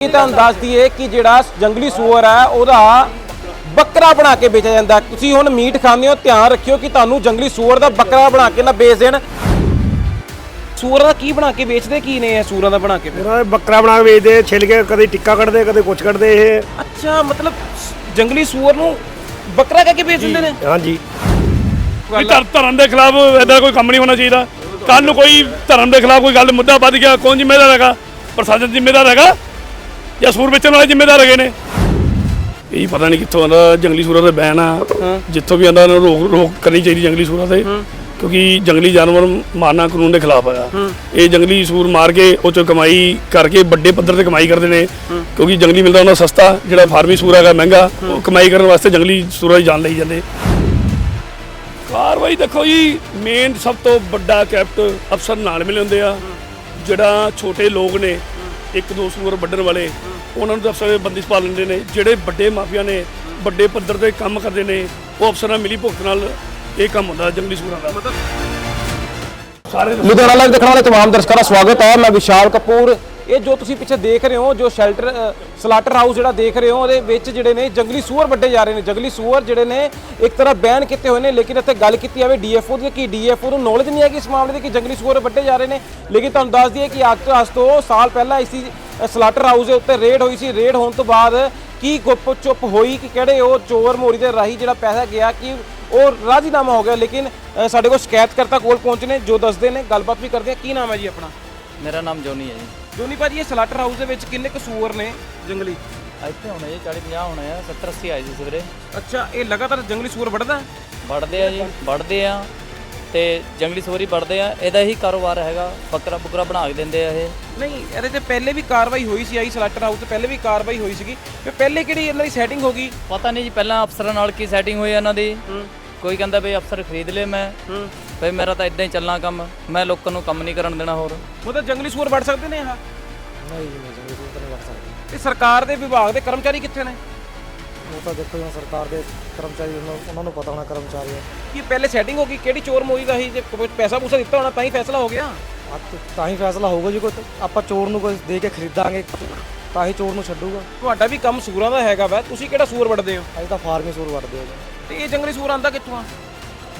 ਇਹ ਤੁਹਾਨੂੰ ਦੱਸ ਦਈਏ ਕਿ ਜਿਹੜਾ ਜੰਗਲੀ ਸੂਅਰ ਹੈ ਉਹਦਾ ਬੱਕਰਾ ਬਣਾ ਕੇ ਵੇਚਿਆ ਜਾਂਦਾ ਹੈ। ਤੁਸੀਂ ਹੁਣ ਮੀਟ ਖਾਂਦੇ ਹੋ ਧਿਆਨ ਰੱਖਿਓ ਕਿ ਤੁਹਾਨੂੰ ਜੰਗਲੀ ਸੂਅਰ ਦਾ ਬੱਕਰਾ ਬਣਾ ਕੇ ਨਾ ਵੇਚ ਦੇਣ। ਸੂਅਰ ਦਾ ਕੀ ਬਣਾ ਕੇ ਵੇਚਦੇ ਕੀ ਨੇ ਇਹ ਸੂਰਾਂ ਦਾ ਬਣਾ ਕੇ? ਫਿਰ? ਬੱਕਰਾ ਬਣਾ ਕੇ ਵੇਚਦੇ ਛਿਲ ਕੇ ਕਦੇ ਟਿੱਕਾ ਕੱਢਦੇ ਕਦੇ ਕੁਛ ਕੱਢਦੇ ਇਹ। ਅੱਛਾ ਮਤਲਬ ਸ- ਜੰਗਲੀ ਸੂਅਰ ਨੂੰ ਬੱਕਰਾ ਕਹਿ ਕੇ ਵੇਚ ਦਿੰਦੇ ਨੇ? ਹਾਂਜੀ। ਵੀ ਧਰ- ਧਰਮ ਦੇ ਖਿਲਾਫ ਐਦਾ ਕੋਈ ਕੰਮ ਨਹੀਂ ਹੋਣਾ ਚਾਹੀਦਾ। ਕੱਲ ਨੂੰ ਕੋਈ ਧਰਮ ਦੇ ਖਿਲਾਫ ਕੋਈ ਗੱਲ ਮੁੱਦਾ ਵੱਧ ਗਿਆ ਕੌਣ ਜ਼ਿੰਮੇਦਾਰ ਹੈਗਾ? ਪ੍ਰਸ਼ਾਸਨ ਜ਼ਿੰਮੇਦਾਰ ਹੈਗਾ? ਜਾਂ ਸੂਰ ਵੇਚਣ ਵਾਲੇ ਜ਼ਿੰਮੇਦਾਰ ਹੈਗੇ ਨੇ। ਇਹ ਪਤਾ ਨਹੀਂ ਕਿੱਥੋਂ ਆਉਂਦਾ ਜੰਗਲੀ ਸੂਰਾਂ ਦਾ ਬੈਨ ਆ। ਜਿੱਥੋਂ ਵੀ ਆਉਂਦਾ ਉਹਨਾਂ ਨੂੰ ਰੋਕ ਰੋਕ ਕਰਨੀ ਚਾਹੀਦੀ ਜੰਗਲੀ ਸੂਰਾਂ ਤੇ। ਕਿਉਂਕਿ ਜੰਗਲੀ ਜਾਨਵਰ ਮਾਰਨਾ ਕਾਨੂੰਨ ਦੇ ਖਿਲਾਫ ਹੈਗਾ ਇਹ ਜੰਗਲੀ ਸੂਰ ਮਾਰ ਕੇ ਉਹ ਚੋਂ ਕਮਾਈ ਕਰਕੇ ਵੱਡੇ ਪੱਧਰ ਤੇ ਕਮਾਈ ਕਰਦੇ ਨੇ। ਕਿਉਂਕਿ ਜੰਗਲੀ ਮਿਲਦਾ ਉਹਨਾਂ ਸਸਤਾ ਜਿਹੜਾ ਫਾਰਮੀ ਸੂਰ ਹੈਗਾ ਮਹਿੰਗਾ ਉਹ ਕਮਾਈ ਕਰਨ ਵਾਸਤੇ ਜੰਗਲੀ ਸੂਰਾਂ ਦੀ ਜਾਨ ਲਈ ਜਾਂਦੇ। ਕਾਰਵਾਈ ਦੇਖੋ ਜੀ ਮੇਨ ਸਭ ਤੋਂ ਵੱਡਾ ਕੈਪਟ ਅਫਸਰ ਨਾਲ ਮਿਲੇ ਹੁੰਦੇ ਆ। ਜਿਹੜਾ ਛੋਟੇ ਲੋਕ ਨੇ ਇੱਕ ਦੋ ਸੂਰ ਵੱਢਣ ਵਾਲੇ ਉਹਨਾਂ ਨੂੰ ਤਾਂ ਅਫਸਰ ਬੰਦਿਸ਼ ਪਾ ਲੈਂਦੇ ਨੇ ਜਿਹੜੇ ਵੱਡੇ ਮਾਫੀਆ ਨੇ ਵੱਡੇ ਪੱਧਰ ਤੇ ਕੰਮ ਕਰਦੇ ਨੇ ਉਹ ਅਫਸਰਾਂ ਮਿਲੀ ਭੁਗਤ ਨਾਲ ਇਹ ਕੰਮ ਹੁੰਦਾ ਜੰਗਲੀ ਸੂਰਾਂ ਦਾ ਸਾਰੇ ਲੁਧਿਆਣਾ ਲਾਈਵ ਦੇਖਣ ਵਾਲੇ तमाम ਦਰਸ਼ਕਾਂ ਦਾ ਸਵਾਗਤ ਹੈ ਮੈਂ ਵਿਸ਼ਾਲ ਕਪੂਰ ਇਹ ਜੋ ਤੁਸੀਂ ਪਿੱਛੇ ਦੇਖ ਰਹੇ ਹੋ, ਜੋ ਸ਼ੈਲਟਰ ਸਲਾਟਰ ਹਾਊਸ ਜਿਹੜਾ ਦੇਖ ਰਹੇ ਹੋ, ਉਹਦੇ ਵਿੱਚ ਜਿਹੜੇ ਨੇ ਜੰਗਲੀ ਸੂਅਰ ਵੱਡੇ ਜਾ ਰਹੇ ਨੇ। ਜੰਗਲੀ ਸੂਅਰ ਜਿਹੜੇ ਨੇ ਇੱਕ ਤਰ੍ਹਾਂ ਬੈਨ ਕੀਤੇ ਹੋਏ ਨੇ, ਲੇਕਿਨ ਇੱਥੇ ਗੱਲ ਕੀਤੀ ਜਾਵੇ ਡੀਐਫਓ ਦੀ, ਕਿ ਡੀਐਫਓ ਨੂੰ ਨੌਲੇਜ ਨਹੀਂ ਹੈ ਕਿ ਇਸ ਮਾਮਲੇ ਦੀ ਕਿ ਜੰਗਲੀ ਸੂਅਰ ਵੱਡੇ ਜਾ ਰਹੇ ਨੇ। ਲੇਕਿਨ ਤੁਹਾਨੂੰ ਦੱਸ ਦਈਏ ਕਿ ਅੱਜ ਤੋਂ ਅੱਜ ਤੋਂ ਸਾਲ ਪਹਿਲਾਂ ਇਸੀ ਸਲਾਟਰ ਹਾਊਸ ਦੇ ਉੱਤੇ ਰੇਡ ਹੋਈ ਸੀ। ਰੇਡ ਹੋਣ ਤੋਂ ਬਾਅਦ ਕੀ ਗੁੱਪ ਚੁੱਪ ਹੋਈ, ਕਿ ਕਿਹੜੇ ਉਹ ਚੋਰ ਮੋਰੀ ਦੇ ਰਾਹੀਂ ਜਿਹੜਾ ਪੈਸਾ ਗਿਆ, ਕਿ ਉਹ ਰਾਜ਼ੀਨਾਮਾ ਹੋ ਗਿਆ। ਲੇਕਿਨ ਸਾਡੇ ਕੋਲ ਸ਼ਿਕਾਇਤਕਰਤਾ ਕੋਲ ਪਹੁੰਚੇ ਨੇ, ਜੋ ਦੱਸਦੇ ਨੇ, ਗੱਲਬਾਤ ਵੀ ਕਰਦੇ ਆ। ਕੀ ਨਾਮ ਹੈ ਜੀ ਆਪਣਾ? ਮੇਰਾ ਨਾਮ ਜੋਨੀ ਹੈ ਜੀ। ਜੋਨੀ ਭਾਜੀ ਇਹ ਸਲਾਟਰ ਹਾਊਸ ਦੇ ਵਿੱਚ ਕਿੰਨੇ ਕਸੂਰ ਨੇ ਜੰਗਲੀ? ਇੱਥੇ ਹੋਣੇ ਜੀ 40 50 ਹੋਣੇ ਆ 70 80 ਆਏ ਸੀ ਸਵੇਰੇ। ਅੱਛਾ ਇਹ ਲਗਾਤਾਰ ਜੰਗਲੀ ਸੂਰ ਵੱਢਦਾ? ਵੜਦੇ ਆ ਜੀ ਵੜਦੇ ਆ ਤੇ ਜੰਗਲੀ ਸੋਰੀ ਵੜਦੇ ਆ। ਇਹਦਾ ਹੀ ਕਾਰੋਬਾਰ ਹੈਗਾ ਬੱਕਰਾ ਬੁਕਰਾ ਬਣਾ ਕੇ ਦਿੰਦੇ ਆ ਇਹ। ਨਹੀਂ ਇਹਦੇ ਤੇ ਪਹਿਲੇ ਵੀ ਕਾਰਵਾਈ ਹੋਈ ਸੀ ਆਈ ਸਲਾਟਰ ਹਾਊਸ ਤੇ ਪਹਿਲੇ ਵੀ ਕਾਰਵਾਈ ਹੋਈ ਸੀਗੀ। ਤੇ ਪਹਿਲੇ ਕਿਹੜੀ ਇਹਨਾਂ ਦੀ ਸੈਟਿੰਗ ਹੋ ਗਈ? ਪਤਾ ਨਹੀਂ ਜੀ ਪਹਿਲਾਂ ਅਫਸਰਾਂ ਨਾਲ ਕੀ ਸੈਟਿੰਗ ਹੋਈ ਇਹਨਾਂ ਦੀ। ਕੋਈ ਕਹਿੰਦਾ ਵੀ ਅਫਸਰ ਖਰੀਦ ਲਏ ਮੈਂ ਬਈ ਮੇਰਾ ਤਾਂ ਇਦਾਂ ਹੀ ਚੱਲਣਾ ਕੰਮ ਮੈਂ ਲੋਕਾਂ ਨੂੰ ਕੰਮ ਨਹੀਂ ਕਰਨ ਦੇਣਾ ਹੋਰ। ਮਤਲਬ ਜੰਗਲੀ ਸੂਰ ਵੱਢ ਸਕਦੇ ਨੇ ਆਹ। ਨਹੀਂ ਜੀ ਨਹੀਂ ਜੰਗਲੀ ਸੂਰ ਤਾਂ ਨਹੀਂ ਵੱਢ ਸਕਦੇ। ਤੇ ਸਰਕਾਰ ਦੇ ਵਿਭਾਗ ਦੇ ਕਰਮਚਾਰੀ ਕਿੱਥੇ ਨੇ? ਉਹ ਤਾਂ ਦੇਖੋ ਜੀ ਸਰਕਾਰ ਦੇ ਕਰਮਚਾਰੀ ਉਹਨਾਂ ਨੂੰ ਪਤਾ ਹੋਣਾ ਕਰਮਚਾਰੀ ਹੈ। ਕੀ ਪਹਿਲੇ ਸੈਟਿੰਗ ਹੋ ਗਈ? ਕਿਹੜੀ ਚੋਰ ਮੋਰੀ ਦਾ ਸੀ? ਜੇ ਕੋਈ ਪੈਸਾ ਪੂਸਾ ਦਿੱਤਾ ਹੋਣਾ ਤਾਂ ਹੀ ਫੈਸਲਾ ਹੋ ਗਿਆ। ਤਾਂ ਹੀ ਫੈਸਲਾ ਹੋਊਗਾ ਜੀ ਕੋਈ ਆਪਾਂ ਚੋਰ ਨੂੰ ਕੋਈ ਦੇ ਕੇ ਖਰੀਦਾਂਗੇ ਤਾਂ ਹੀ ਚੋਰ ਨੂੰ ਛੱਡੂਗਾ। ਤੁਹਾਡਾ ਵੀ ਕੰਮ ਸੂਰਾਂ ਦਾ ਹੈਗਾ ਵਾ। ਤੁਸੀਂ ਕਿਹੜਾ ਸੂਰ ਵੱਢਦੇ ਹੋ? ਅਸੀਂ ਤਾਂ ਫਾਰਮੀ ਸੂਰ ਵੱਢਦੇ ਜੀ। ਤੇ ਇਹ ਜੰਗਲੀ ਸੂਰ ਆਂਦਾ ਕਿੱਥੋਂ ਆ?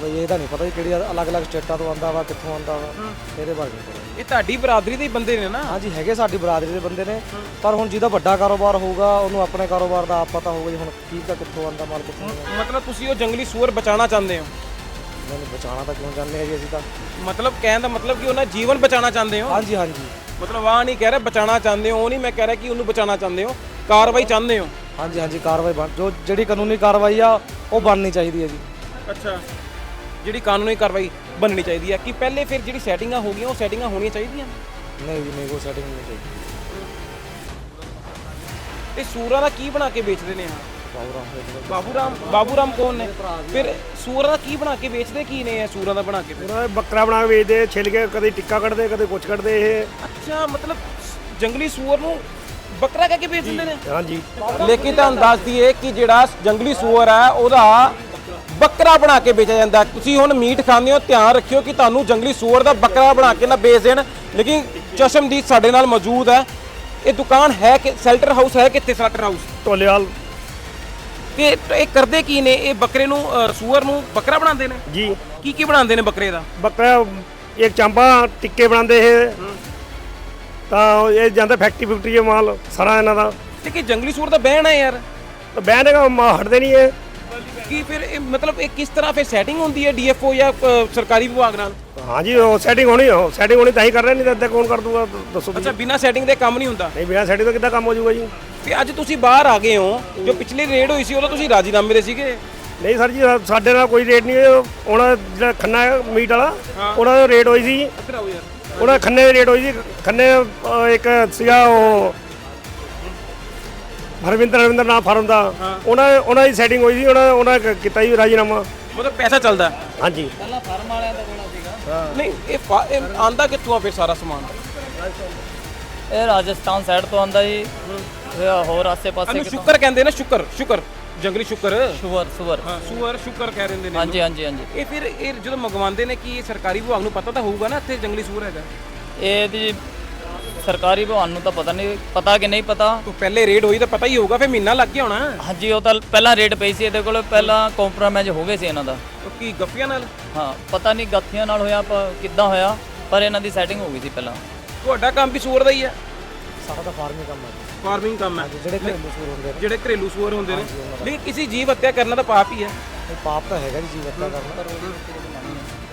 ਬਈ ਇਹਦਾ ਨਹੀਂ ਪਤਾ ਜੀ ਕਿਹੜੀ ਅਲੱਗ-ਅਲੱਗ ਸਟੇਟਾਂ ਤੋਂ ਆਂਦਾ ਵਾ ਕਿੱਥੋਂ ਆਂਦਾ ਵਾ ਇਹਦੇ ਬਾਰੇ ਨਹੀਂ ਪਤਾ। ਇਹ ਤੁਹਾਡੀ ਬਰਾਦਰੀ ਦੇ ਹੀ ਬੰਦੇ ਨੇ ਨਾ। ਹਾਂਜੀ ਹੈਗੇ ਸਾਡੀ ਬਰਾਦਰੀ ਦੇ ਬੰਦੇ ਨੇ। ਪਰ ਹੁਣ ਜਿਹਦਾ ਵੱਡਾ ਕਾਰੋਬਾਰ ਹੋਊਗਾ ਉਹਨੂੰ ਆਪਣੇ ਕਾਰੋਬਾਰ ਦਾ ਆਪ ਪਤਾ ਹੋਊਗਾ ਜੀ ਹੁਣ ਕੀ ਦਾ ਕਿੱਥੋਂ ਆਂਦਾ ਮਾਲ ਕਿੱਥੋਂ ਆਉਂਦਾ। ਮਤਲਬ ਤੁਸੀਂ ਉਹ ਜੰਗਲੀ ਸੂਰ ਬਚਾਉਣਾ ਚਾਹੁੰਦੇ ਹੋ? ਮੈਨੂੰ ਬਚਾਉਣਾ ਤਾਂ ਕਿਉਂ ਚਾਹੁੰਦੇ ਆ ਜੀ ਅਸੀਂ ਤਾਂ? ਮਤਲਬ ਕਹਿਣ ਦਾ ਮਤਲਬ ਕਿ ਉਹਨਾਂ ਦਾ ਜੀਵਨ ਬਚਾਉਣਾ ਚਾਹੁੰਦੇ ਹੋ? ਹਾਂਜੀ ਹਾਂਜੀ। ਮਤਲਬ ਆਹ ਨਹੀਂ ਕਹਿ ਰਿਹਾ ਬਚਾਉਣਾ ਚਾਹੁੰਦੇ ਹੋ ਉਹ ਨਹੀਂ ਮੈਂ ਕਹਿ ਰਿਹਾ ਕਿ ਉਹਨੂੰ ਬਚਾਉਣਾ ਚਾਹੁੰਦੇ ਹੋ। ਕਾਰਵਾਈ ਚਾਹੁੰਦੇ ਹੋ? ਹਾਂਜੀ ਹਾਂਜੀ ਕਾਰਵਾਈ ਬਣ ਜੋ ਜਿਹੜੀ ਕਾਨੂੰਨੀ ਕਾਰਵਾਈ ਆ ਉਹ ਬਣਨੀ ਚਾਹੀਦੀ ਹੈ ਜੀ। ਅੱਛਾ। ਜਿਹੜੀ ਕਾਨੂੰਨੀ ਕਾਰਵਾਈ ਬਣਨੀ ਚਾਹੀਦੀ ਹੈ ਕਿ ਪਹਿਲੇ ਫਿਰ ਜਿਹੜੀ ਸੈਟਿੰਗਾਂ ਹੋ ਗਈਆਂ ਉਹ ਸੈਟਿੰਗਾਂ ਹੋਣੀਆਂ ਚਾਹੀਦੀਆਂ? ਨਹੀਂ ਜੀ ਨਹੀਂ ਕੋਈ ਸੈਟਿੰਗ ਨਹੀਂ ਚਾਹੀਦੀ। ਤੇ ਸੂਰਾਂ ਦਾ ਕੀ ਬਣਾ ਕੇ ਵੇਚਦੇ ਨੇ ਆ ਬਾਬੂ ਰਾਮ ਦੇ ਜਿਹੜੇ- ਬਾਬੂ ਰਾਮ ਬਾਬੂ ਰਾਮ ਕੌਣ ਨੇ? ਫਿਰ ਸੂਰਾਂ ਦਾ ਕੀ ਬਣਾ ਕੇ ਵੇਚਦੇ ਕੀ ਨੇ ਇਹ ਸੂਰਾਂ ਦਾ ਬਣਾ ਕੇ? ਫਿਰ? ਉਹਨਾਂ ਦੇ ਬੱਕਰਾ ਬਣਾ ਕੇ ਵੇਚਦੇ ਛਿਲ ਕੇ ਕਦੇ ਟਿੱਕਾ ਕੱਢਦੇ ਕਦੇ ਕੁਛ ਕੱਢਦੇ ਇਹ। ਅੱਛਾ ਮਤਲਬ ਜੰਗਲੀ ਸੂਰ ਨੂੰ ਬੱਕਰਾ ਕਹਿ ਕੇ ਵੇਚ ਦਿੰਦੇ ਨੇ? ਹਾਂਜੀ। ਲੇਕਿਨ ਤੁਹਾਨੂੰ ਦੱਸ ਦਈਏ ਕਿ ਜਿਹੜਾ ਜੰਗਲੀ ਸੂਅਰ ਹੈ ਉਹਦਾ ਬੱਕਰਾ ਬਣਾ ਕੇ ਵੇਚਿਆ ਜਾਂਦਾ। ਤੁਸੀਂ ਹੁਣ ਮੀਟ ਖਾਂਦੇ ਹੋ ਧਿਆਨ ਰੱਖਿਓ ਕਿ ਤੁਹਾਨੂੰ ਜੰਗਲੀ ਸੂਅਰ ਦਾ ਬੱਕਰਾ ਬਣਾ ਕੇ ਨਾ ਵੇਚ ਦੇਣ। ਲੇਕਿਨ ਚਸ਼ਮਦੀਦ ਸਾਡੇ ਨਾਲ ਮੌਜੂਦ ਹੈ। ਇਹ ਦੁਕਾਨ ਹੈ ਕਿ ਸ਼ੈਲਟਰ ਹਾਊਸ ਹੈ ਕਿੱਥੇ? Shelter house Dholewal. ਕਿ ਇਹ ਕਰਦੇ ਕੀ ਨੇ? ਇਹ ਬੱਕਰੇ ਨੂੰ ਅ, ਸੂਅਰ ਨੂੰ ਬੱਕਰਾ ਬਣਾਉਂਦੇ ਨੇ? ਜੀ। ਕੀ ਕੀ ਬਣਾਉਂਦੇ ਨੇ ਬੱਕਰੇ ਦਾ? ਬੱਕਰਾ ਇੱਕ ਚਾਂਪਾ ਟਿੱਕੇ ਬਣਾਉਂਦੇ ਇਹ। ਤਾਂ ਇਹ ਜਾਂਦਾ ਫੈਕਟਰੀ ਫੈਕਟਰੀ ਇਹ ਮਾਲ ਸਾਰਾ ਇਹਨਾਂ ਦਾ। ਤੇ ਕਿ ਜੰਗਲੀ ਸੂਅਰ ਦਾ ਬਹਿਣ ਹੈ ਯਾਰ? ਤਾਂ ਬੈਨ ਹੈਗਾ ਮਾ ਹਟਦੇ ਨਹੀਂ ਇਹ। ਕੀ ਫਿਰ ਇਹ ਮਤਲਬ ਇਹ ਕਿਸ ਤਰ੍ਹਾਂ ਫਿਰ ਸੈਟਿੰਗ ਹੁੰਦੀ ਹੈ ਡੀਐਫਓ ਜਾਂ ਅ, ਸਰਕਾਰੀ ਵਿਭਾਗ ਨਾਲ? ਹਾਂਜੀ ਉਹ ਸੈਟਿੰਗ ਹੋਣੀ ਉਹ ਸੈਟਿੰਗ ਹੋਣੀ ਤਾਂ ਹੀ ਕਰ ਰਹੇ ਨਹੀਂ ਤਾਂ ਇੱਦਾਂ ਕੌਣ ਕਰ ਦੂਗਾ ਦ- ਦੱਸੋ ਤੁਸੀਂ। ਅੱਛਾ ਬਿਨਾ ਸੈਟਿੰਗ ਦੇ ਕੰਮ ਨਹੀਂ ਹੁੰਦਾ? ਨਹੀਂ ਬਿਨਾਂ ਸੈਟਿੰਗ ਤੋਂ ਕਿੱਦਾਂ ਕੰਮ ਹੋ ਜਾਊਗਾ ਜੀ? ਤੇ ਅੱਜ ਤੁਸੀਂ ਬਾਹਰ ਆ ਗਏ ਹੋ ਜੋ ਪਿਛਲੀ ਰੇਡ ਹੋਈ ਸੀ ਉਦੋਂ ਤੁਸੀਂ ਰਾਜੀਨਾਮੇ ਦੇ ਸੀਗੇ? ਨਹੀਂ ਸਰ ਜੀ ਸਾ- ਸਾਡੇ ਨਾਲ ਕੋਈ ਰੇਟ ਨਹੀਂ ਹੈ। ਉਹਨਾਂ ਜਿਹੜਾ ਖੰਨਾ ਹੈ ਮੀਟ ਵਾਲਾ ਉਹਨਾਂ ਦਾ ਰੇਟ ਹੋਈ ਸੀ। ਇੱਧਰ ਆਓ ਯਾਰ। ਉਹਨਾਂ ਖੰਨੇ ਦੀ ਰੇਟ ਹੋਈ ਸੀ। ਖੰਨੇ ਅਹ, ਇੱਕ ਸੀਗਾ ਉਹ ਹਰਵਿੰਦਰ ਹਰਵਿੰਦਰ ਨਾਮ ਫਾਰਮ ਦਾ। ਉਹਨਾਂ ਉਹਨਾਂ ਦੀ ਸੈਟਿੰਗ ਹੋਈ ਸੀ ਉਹਨਾਂ ਉਹਨਾਂ ਕ- ਕੀਤਾ ਜੀ ਰਾਜੀਨਾਮਾ। ਮਤਲਬ ਪੈਸਾ ਚੱਲਦਾ। ਹਾਂਜੀ। ਪਹਿਲਾਂ ਫਾਰਮ ਵਾਲਿਆਂ ਦਾ ਕੋਲ ਸੀਗਾ। ਨਹੀਂ ਇਹ ਫਾ- ਇਹ ਆਂਦਾ ਕਿੱਥੋਂ ਆ ਫਿਰ ਸਾਰਾ ਸਮਾਨ? ਇਹ ਰਾਜਸਥਾਨ ਸਾਈਡ ਤੋਂ ਆਂਦਾ ਜੀ। ਇਹ ਹੋਰ ਆਸੇ ਪਾਸੇ ਇਹਨੂੰ ਸ਼ੁਕਰ ਕਹਿੰਦੇ ਨੇ ਸ਼ੁਕਰ ਸ਼ੁਕਰ। ਜੰਗਲੀ ਸ਼ੁਕਰ ਸ਼ੂਵਰ ਸ਼ੂਵਰ ਹਾਂ ਸੂਅਰ ਸ਼ੁਕਰ ਕਹਿ ਰਹਿੰਦੇ ਨੇ ਹਾਂਜੀ ਹਾਂਜੀ ਹਾਂਜੀ। ਇਹ ਫਿਰ ਇਹ ਜਦੋਂ ਮੰਗਵਾਉਂਦੇ ਨੇ ਕਿ ਇਹ ਸਰਕਾਰੀ ਵਿਭਾਗ ਨੂੰ ਪਤਾ ਤਾਂ ਹੋਊਗਾ ਨਾ ਇੱਥੇ ਜੰਗਲੀ ਸੂਰ ਹੈਗਾ। ਇਹਦੀ ਸਰਕਾਰੀ ਭਵਨ ਨੂੰ ਤਾਂ ਪਤਾ ਨਹੀਂ ਪਤਾ ਕਿ ਨਹੀਂ ਪਤਾ? ਤੋਂ ਪਹਿਲੇ ਰੇਡ ਹੋਈ ਤਾਂ ਪਤਾ ਹੀ ਹੋਊਗਾ ਫਿਰ ਮਹੀਨਾ ਲੱਗ ਗਿਆ ਹੋਣਾ। ਹਾਂਜੀ ਉਹ ਤਾਂ ਪਹਿਲਾਂ ਰੇਟ ਪਈ ਸੀ ਇਹਦੇ ਕੋਲ ਪਹਿਲਾਂ ਕੰਪਰੋਮਾਈਜ਼ ਹੋ ਗਏ ਸੀ ਇਹਨਾਂ ਦਾ। ਉਹ ਕੀ ਗੱਫੀਆਂ ਨਾਲ? ਹਾਂ ਪਤਾ ਨਹੀਂ ਗੱਥੀਆਂ ਨਾਲ ਹੋਇਆ ਪ- ਕਿੱਦਾਂ ਹੋਇਆ ਪਰ ਇਹਨਾਂ ਦੀ ਸੈਟਿੰਗ ਹੋ ਗਈ ਸੀ ਪਹਿਲਾਂ। ਤੁਹਾਡਾ ਕੰਮ ਵੀ ਸੂਰ ਦਾ ਹੀ ਹੈ ਸਾਡਾ ਤਾਂ ਫਾਰਮਿੰਗ ਕੰਮ ਹੈ ਫਾਰਮਿੰਗ ਕੰਮ ਹੈ। ਜਿਹੜੇ ਘਰੇਲੂ ਸੂਰ ਹੁੰਦੇ ਨੇ। ਜਿਹੜੇ ਘਰੇਲੂ ਸੂਰ ਹੁੰਦੇ ਨੇ। ਲੇਕਿਨ ਕਿਸੇ ਜੀਵ ਹੱਤਿਆ ਕਰਨਾ ਤਾਂ ਪਾਪ ਹੀ ਹੈ। ਇਹ ਪਾਪ ਤਾਂ ਹੈਗਾ ਜੀ ਜੀਵਤ ਦਾ ਕਰਨਾ।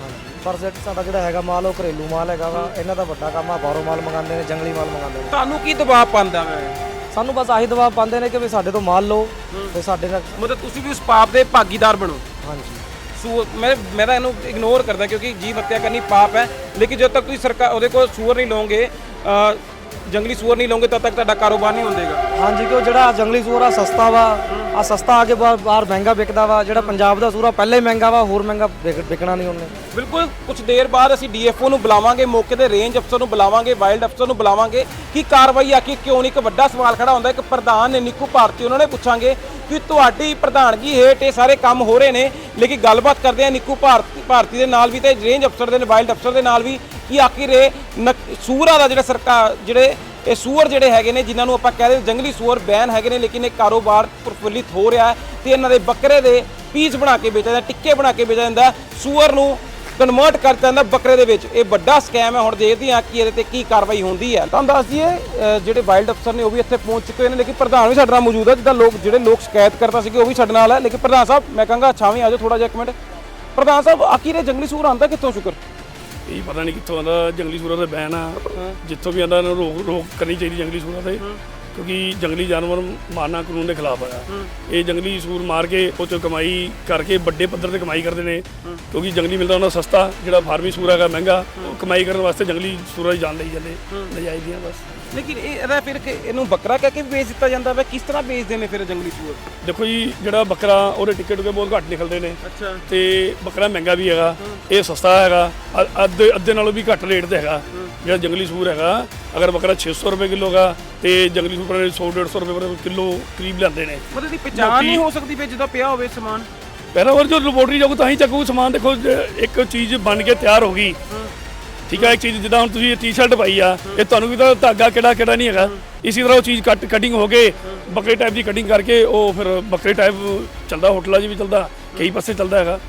ਹਾਂਜੀ ਪਰ ਸੈਟ ਸਾਡਾ ਜਿਹੜਾ ਹੈਗਾ ਮਾਲ ਉਹ ਘਰੇਲੂ ਮਾਲ ਹੈਗਾ ਵਾ ਇਹਨਾਂ ਦਾ ਵੱਡਾ ਕੰਮ ਆ ਬਾਹਰੋਂ ਮਾਲ ਮੰਗਾਉਂਦੇ ਨੇ ਜੰਗਲੀ ਮਾਲ ਮੰਗਾਉਂਦੇ ਨੇ। ਤੁਹਾਨੂੰ ਕੀ ਦਬਾਅ ਪਾਉਂਦਾ ਮੈਂ ਸਾਨੂੰ ਬਸ ਆਹੀ ਦਬਾਅ ਪਾਉਂਦੇ ਨੇ ਕਿ ਵੀ ਸਾਡੇ ਤੋਂ ਮਾਲ ਲਓ ਤੇ ਸਾਡੇ ਨਾਲ ਮਤਲਬ ਤੁਸੀਂ ਵੀ ਉਸ ਪਾਪ ਦੇ ਭਾਗੀਦਾਰ ਬਣੋ। ਹਾਂਜੀ। ਸੂਰ ਮੈਂ ਮੈਂ ਤਾਂ ਇਹਨੂੰ ਇਗਨੋਰ ਕਰਦਾ ਕਿਉਂਕਿ ਜੀਵ ਹੱਤਿਆ ਕਰਨੀ ਪਾਪ ਹੈ। ਲੇਕਿਨ ਜਦੋਂ ਤੱਕ ਤੁਸੀਂ ਸਰਕਾਰ ਉਹਦੇ ਕੋਲ ਸੂਰ ਨਹੀਂ ਲਓਗੇ ਜੰਗਲੀ ਸੂਰ ਨਹੀਂ ਲਓਗੇ ਤਦ ਤੱਕ ਤੁਹਾਡਾ ਕਾਰੋਬਾਰ ਨਹੀਂ ਹੁੰਦੇਗਾ ਹਾਂਜੀ ਕਿਉਂ? ਜਿਹੜਾ ਜੰਗਲੀ ਸੂਰ ਆ ਸਸਤਾ ਵਾ। ਆ ਸਸਤਾ ਆ ਕੇ ਬਾਹਰ ਬਾਹਰ ਮਹਿੰਗਾ ਵਿਕਦਾ ਵਾ। ਜਿਹੜਾ ਪੰਜਾਬ ਦਾ ਸੂਰ ਆ ਪਹਿਲੇ ਮਹਿੰਗਾ ਵਾ ਹੋਰ ਮਹਿੰਗਾ ਵਿਕ- ਵਿਕਣਾ ਨਹੀਂ ਉਹਨੇ। ਬਿਲਕੁਲ ਕੁਝ ਦੇਰ ਬਾਅਦ ਅਸੀਂ ਡੀਐਫਓ ਨੂੰ ਬੁਲਾਵਾਂਗੇ ਮੌਕੇ ਦੇ ਰੇਂਜ ਅਫਸਰ ਨੂੰ ਬੁਲਾਵਾਂਗੇ ਵਾਈਲਡ ਅਫਸਰ ਨੂੰ ਬੁਲਾਵਾਂਗੇ ਕੀ ਕਾਰਵਾਈ ਆ ਕਿ ਕਿਉਂ ਨਹੀਂ? ਇੱਕ ਵੱਡਾ ਸਵਾਲ ਖੜਾ ਹੁੰਦਾ ਇੱਕ ਪ੍ਰਧਾਨ ਨੇ ਨਿੱਕੂ ਭਾਰਤੀ ਉਹਨਾਂ ਨੇ ਪੁੱਛਾਂਗੇ ਕਿ ਤੁਹਾਡੀ ਪ੍ਰਧਾਨਗੀ ਹੇਠ ਇਹ ਸਾਰੇ ਕੰਮ ਹੋ ਰਹੇ ਨੇ ਲੇਕਿਨ ਗੱਲਬਾਤ ਕਰਦੇ ਆ ਨਿੱਕੂ ਭਾਰਤੀ ਭਾਰਤੀ ਦੇ ਨਾਲ ਵੀ ਤੇ ਰੇਂਜ ਅਫਸਰ ਦੇ ਵਾਈਲਡ ਅਫਸਰ ਦੇ ਨਾਲ ਵੀ ਕਿ ਆਖਿਰ ਇਹ ਨਕ- ਸੂਰਾਂ ਦਾ ਜਿਹੜਾ ਸਰਕਾਰ ਜਿਹੜੇ ਇਹ ਸੂਅਰ ਜਿਹੜੇ ਹੈਗੇ ਨੇ, ਜਿਨ੍ਹਾਂ ਨੂੰ ਆਪਾਂ ਕਹਿੰਦੇ ਹਾਂ ਜੰਗਲੀ ਸੂਅਰ ਬੈਨ ਹੈਗੇ ਨੇ, ਲੇਕਿਨ ਇਹ ਕਾਰੋਬਾਰ ਪ੍ਰਫੁੱਲਿਤ ਹੋ ਰਿਹਾ ਹੈ ਤੇ ਇਹਨਾਂ ਦੇ ਬੱਕਰੇ ਦੇ ਪੀਸ ਬਣਾ ਕੇ ਵੇਚਿਆ ਜਾਂਦਾ, ਟਿੱਕੇ ਬਣਾ ਕੇ ਵੇਚਿਆ ਜਾਂਦਾ ਸੂਰ ਨੂੰ ਕਨਵਰਟ ਕਰ ਜਾਂਦਾ ਬੱਕਰੇ ਦੇ ਵਿੱਚ। ਇਹ ਵੱਡਾ ਸਕੈਮ ਹੈ, ਹੁਣ ਦੇਖਦੇ ਹਾਂ ਕਿ ਇਹਦੇ ਤੇ ਕੀ ਕਾਰਵਾਈ ਹੁੰਦੀ ਹੈ। ਤੁਹਾਨੂੰ ਦੱਸ ਦਈਏ ਜਿਹੜੇ ਵਾਈਲਡ ਅਫਸਰ ਨੇ, ਉਹ ਵੀ ਇੱਥੇ ਪਹੁੰਚ ਚੁੱਕੇ ਨੇ, ਲੇਕਿਨ ਪ੍ਰਧਾਨ ਵੀ ਸਾਡੇ ਨਾਲ ਮੌਜੂਦ ਹੈ, ਜਿੱਦਾਂ ਲੋਕ, ਜਿਹੜੇ ਲੋਕ ਸ਼ਿਕਾਇਤ ਕਰਤਾ ਸੀਗੇ ਉਹ ਵੀ ਸਾਡੇ ਨਾਲ ਹੈ। ਲੇਕਿਨ ਪ੍ਰਧਾਨ ਸਾਹਿਬ, ਮੈਂ ਕਹਾਂਗਾ ਛਾਵੇਂ ਆ ਜਾਓ ਥੋੜਾ ਜਿਹਾ ਇੱਕ ਮਿੰਟ। ਪ੍ਰਧਾਨ ਸਾਹਿਬ, ਆਖਿਰ ਇਹ ਜੰਗਲੀ ਸੂਰ ਆਂਦਾ ਕਿੱਥੋਂ ਸ਼ੁਕਰ? ਇਹ ਪਤਾ ਨਹੀਂ ਕਿੱਥੋਂ ਆਉਂਦਾ ਜੰਗਲੀ ਸੂਰਾਂ ਦਾ ਬੈਨ ਆ ਜਿੱਥੋਂ ਵੀ ਆਉਂਦਾ ਇਹਨਾਂ ਨੂੰ ਰੋਕ ਰੋਕ ਕਰਨੀ ਚਾਹੀਦੀ ਜੰਗਲੀ ਸੂਰਾਂ ਤੇ। ਕਿਉਂਕਿ ਜੰਗਲੀ ਜਾਨਵਰ ਮਾਰਨਾ ਕਾਨੂੰਨ ਦੇ ਖਿਲਾਫ ਆ ਇਹ ਜੰਗਲੀ ਸੂਰ ਮਾਰ ਕੇ ਉਹ ਚੋਂ ਕਮਾਈ ਕਰਕੇ ਵੱਡੇ ਪੱਧਰ ਤੇ ਕਮਾਈ ਕਰਦੇ ਨੇ। ਕਿਉਂਕਿ ਜੰਗਲੀ ਮਿਲਦਾ ਉਹਨਾਂ ਸਸਤਾ ਜਿਹੜਾ ਫਾਰਮੀ ਸੂਰ ਹੈਗਾ ਮਹਿੰਗਾ ਉਹ ਕਮਾਈ ਕਰਨ ਵਾਸਤੇ ਜੰਗਲੀ ਸੂਰਾਂ ਦੀ ਜਾਨ ਲਈ ਜਾਂਦੇ ਨਜਾਇਜ਼ ਦੀਆਂ ਬਸ। ਲੇਕਿਨ ਇਹ ਇਹਦਾ ਫਿਰ ਕਿ ਇਹਨੂੰ ਬੱਕਰਾ ਕਹਿ ਕੇ ਵੀ ਵੇਚ ਦਿੱਤਾ ਜਾਂਦਾ ਵਾ ਕਿਸ ਤਰ੍ਹਾਂ ਵੇਚਦੇ ਨੇ ਫਿਰ ਜੰਗਲੀ ਸੂਰ? ਦੇਖੋ ਜੀ ਜਿਹੜਾ ਬੱਕਰਾ ਉਹਦੇ ਟਿਕਟ ਕੇ ਬਹੁਤ ਘੱਟ ਨਿਕਲਦੇ ਨੇ। ਅੱਛਾ। ਤੇ ਬੱਕਰਾ ਮਹਿੰਗਾ ਵੀ ਹੈਗਾ ਇਹ ਸਸਤਾ ਹੈਗਾ ਅੱਧੇ ਅੱਧੇ ਨਾਲੋਂ ਵੀ ਘੱਟ ਰੇਟ ਤੇ ਹੈਗਾ। ਜਿਹੜਾ ਜੰਗਲੀ ਸੂਰ ਹੈਗਾ ਅਗਰ ਬੱਕਰਾ 600 ਰੁਪਏ ਕਿਲੋ ਦਾ ਤੇ ਜੰਗਲੀ ਸੂਰ 100 150 ਰੁਪਏ ਕਿਲੋ ਕਰੀਬ ਲੈਂਦੇ ਨੇ। ਮਤਲਬ ਦੀ ਪਛਾਣ ਨਹੀਂ ਹੋ ਸਕਦੀ ਵੀ ਜਦੋਂ ਪਿਆ ਹੋਵੇ ਸਮਾਨ। ਪਹਿਲਾਂ ਵਾਰ ਜੋ ਲੈਬੋਰਟਰੀ ਜਾਊ ਤਾਂ ਹੀ ਚੱਕੂ ਸਮਾਨ। ਦੇਖੋ ਜ- ਇੱਕ ਚੀਜ਼ ਬਣ ਕੇ ਤਿਆਰ ਹੋ ਗਈ ਠੀਕ ਹੈ ਇੱਕ ਚੀਜ਼ ਜਿੱਦਾਂ ਹੁਣ ਤੁਸੀਂ ਇਹ ਟੀ-ਸ਼ਰਟ ਪਾਈ ਆ ਇਹ ਤੁਹਾਨੂੰ ਵੀ ਤਾਂ ਧਾਗਾ ਕਿਹੜਾ ਕਿਹੜਾ ਨਹੀਂ ਹੈਗਾ। ਇਸੇ ਤਰ੍ਹਾਂ ਉਹ ਚੀਜ਼ ਕੱਟ ਕਟਿੰਗ ਹੋ ਕੇ ਬੱਕਰੇ ਟਾਈਪ ਦੀ ਕਟਿੰਗ ਕਰਕੇ ਉਹ ਫਿਰ ਬੱਕਰੇ ਟਾਈਪ ਚੱਲਦਾ ਹੋਟਲਾਂ 'ਚ ਵੀ ਚੱਲਦਾ ਕਈ ਪਾਸੇ ਚੱਲਦਾ ਹੈਗਾ।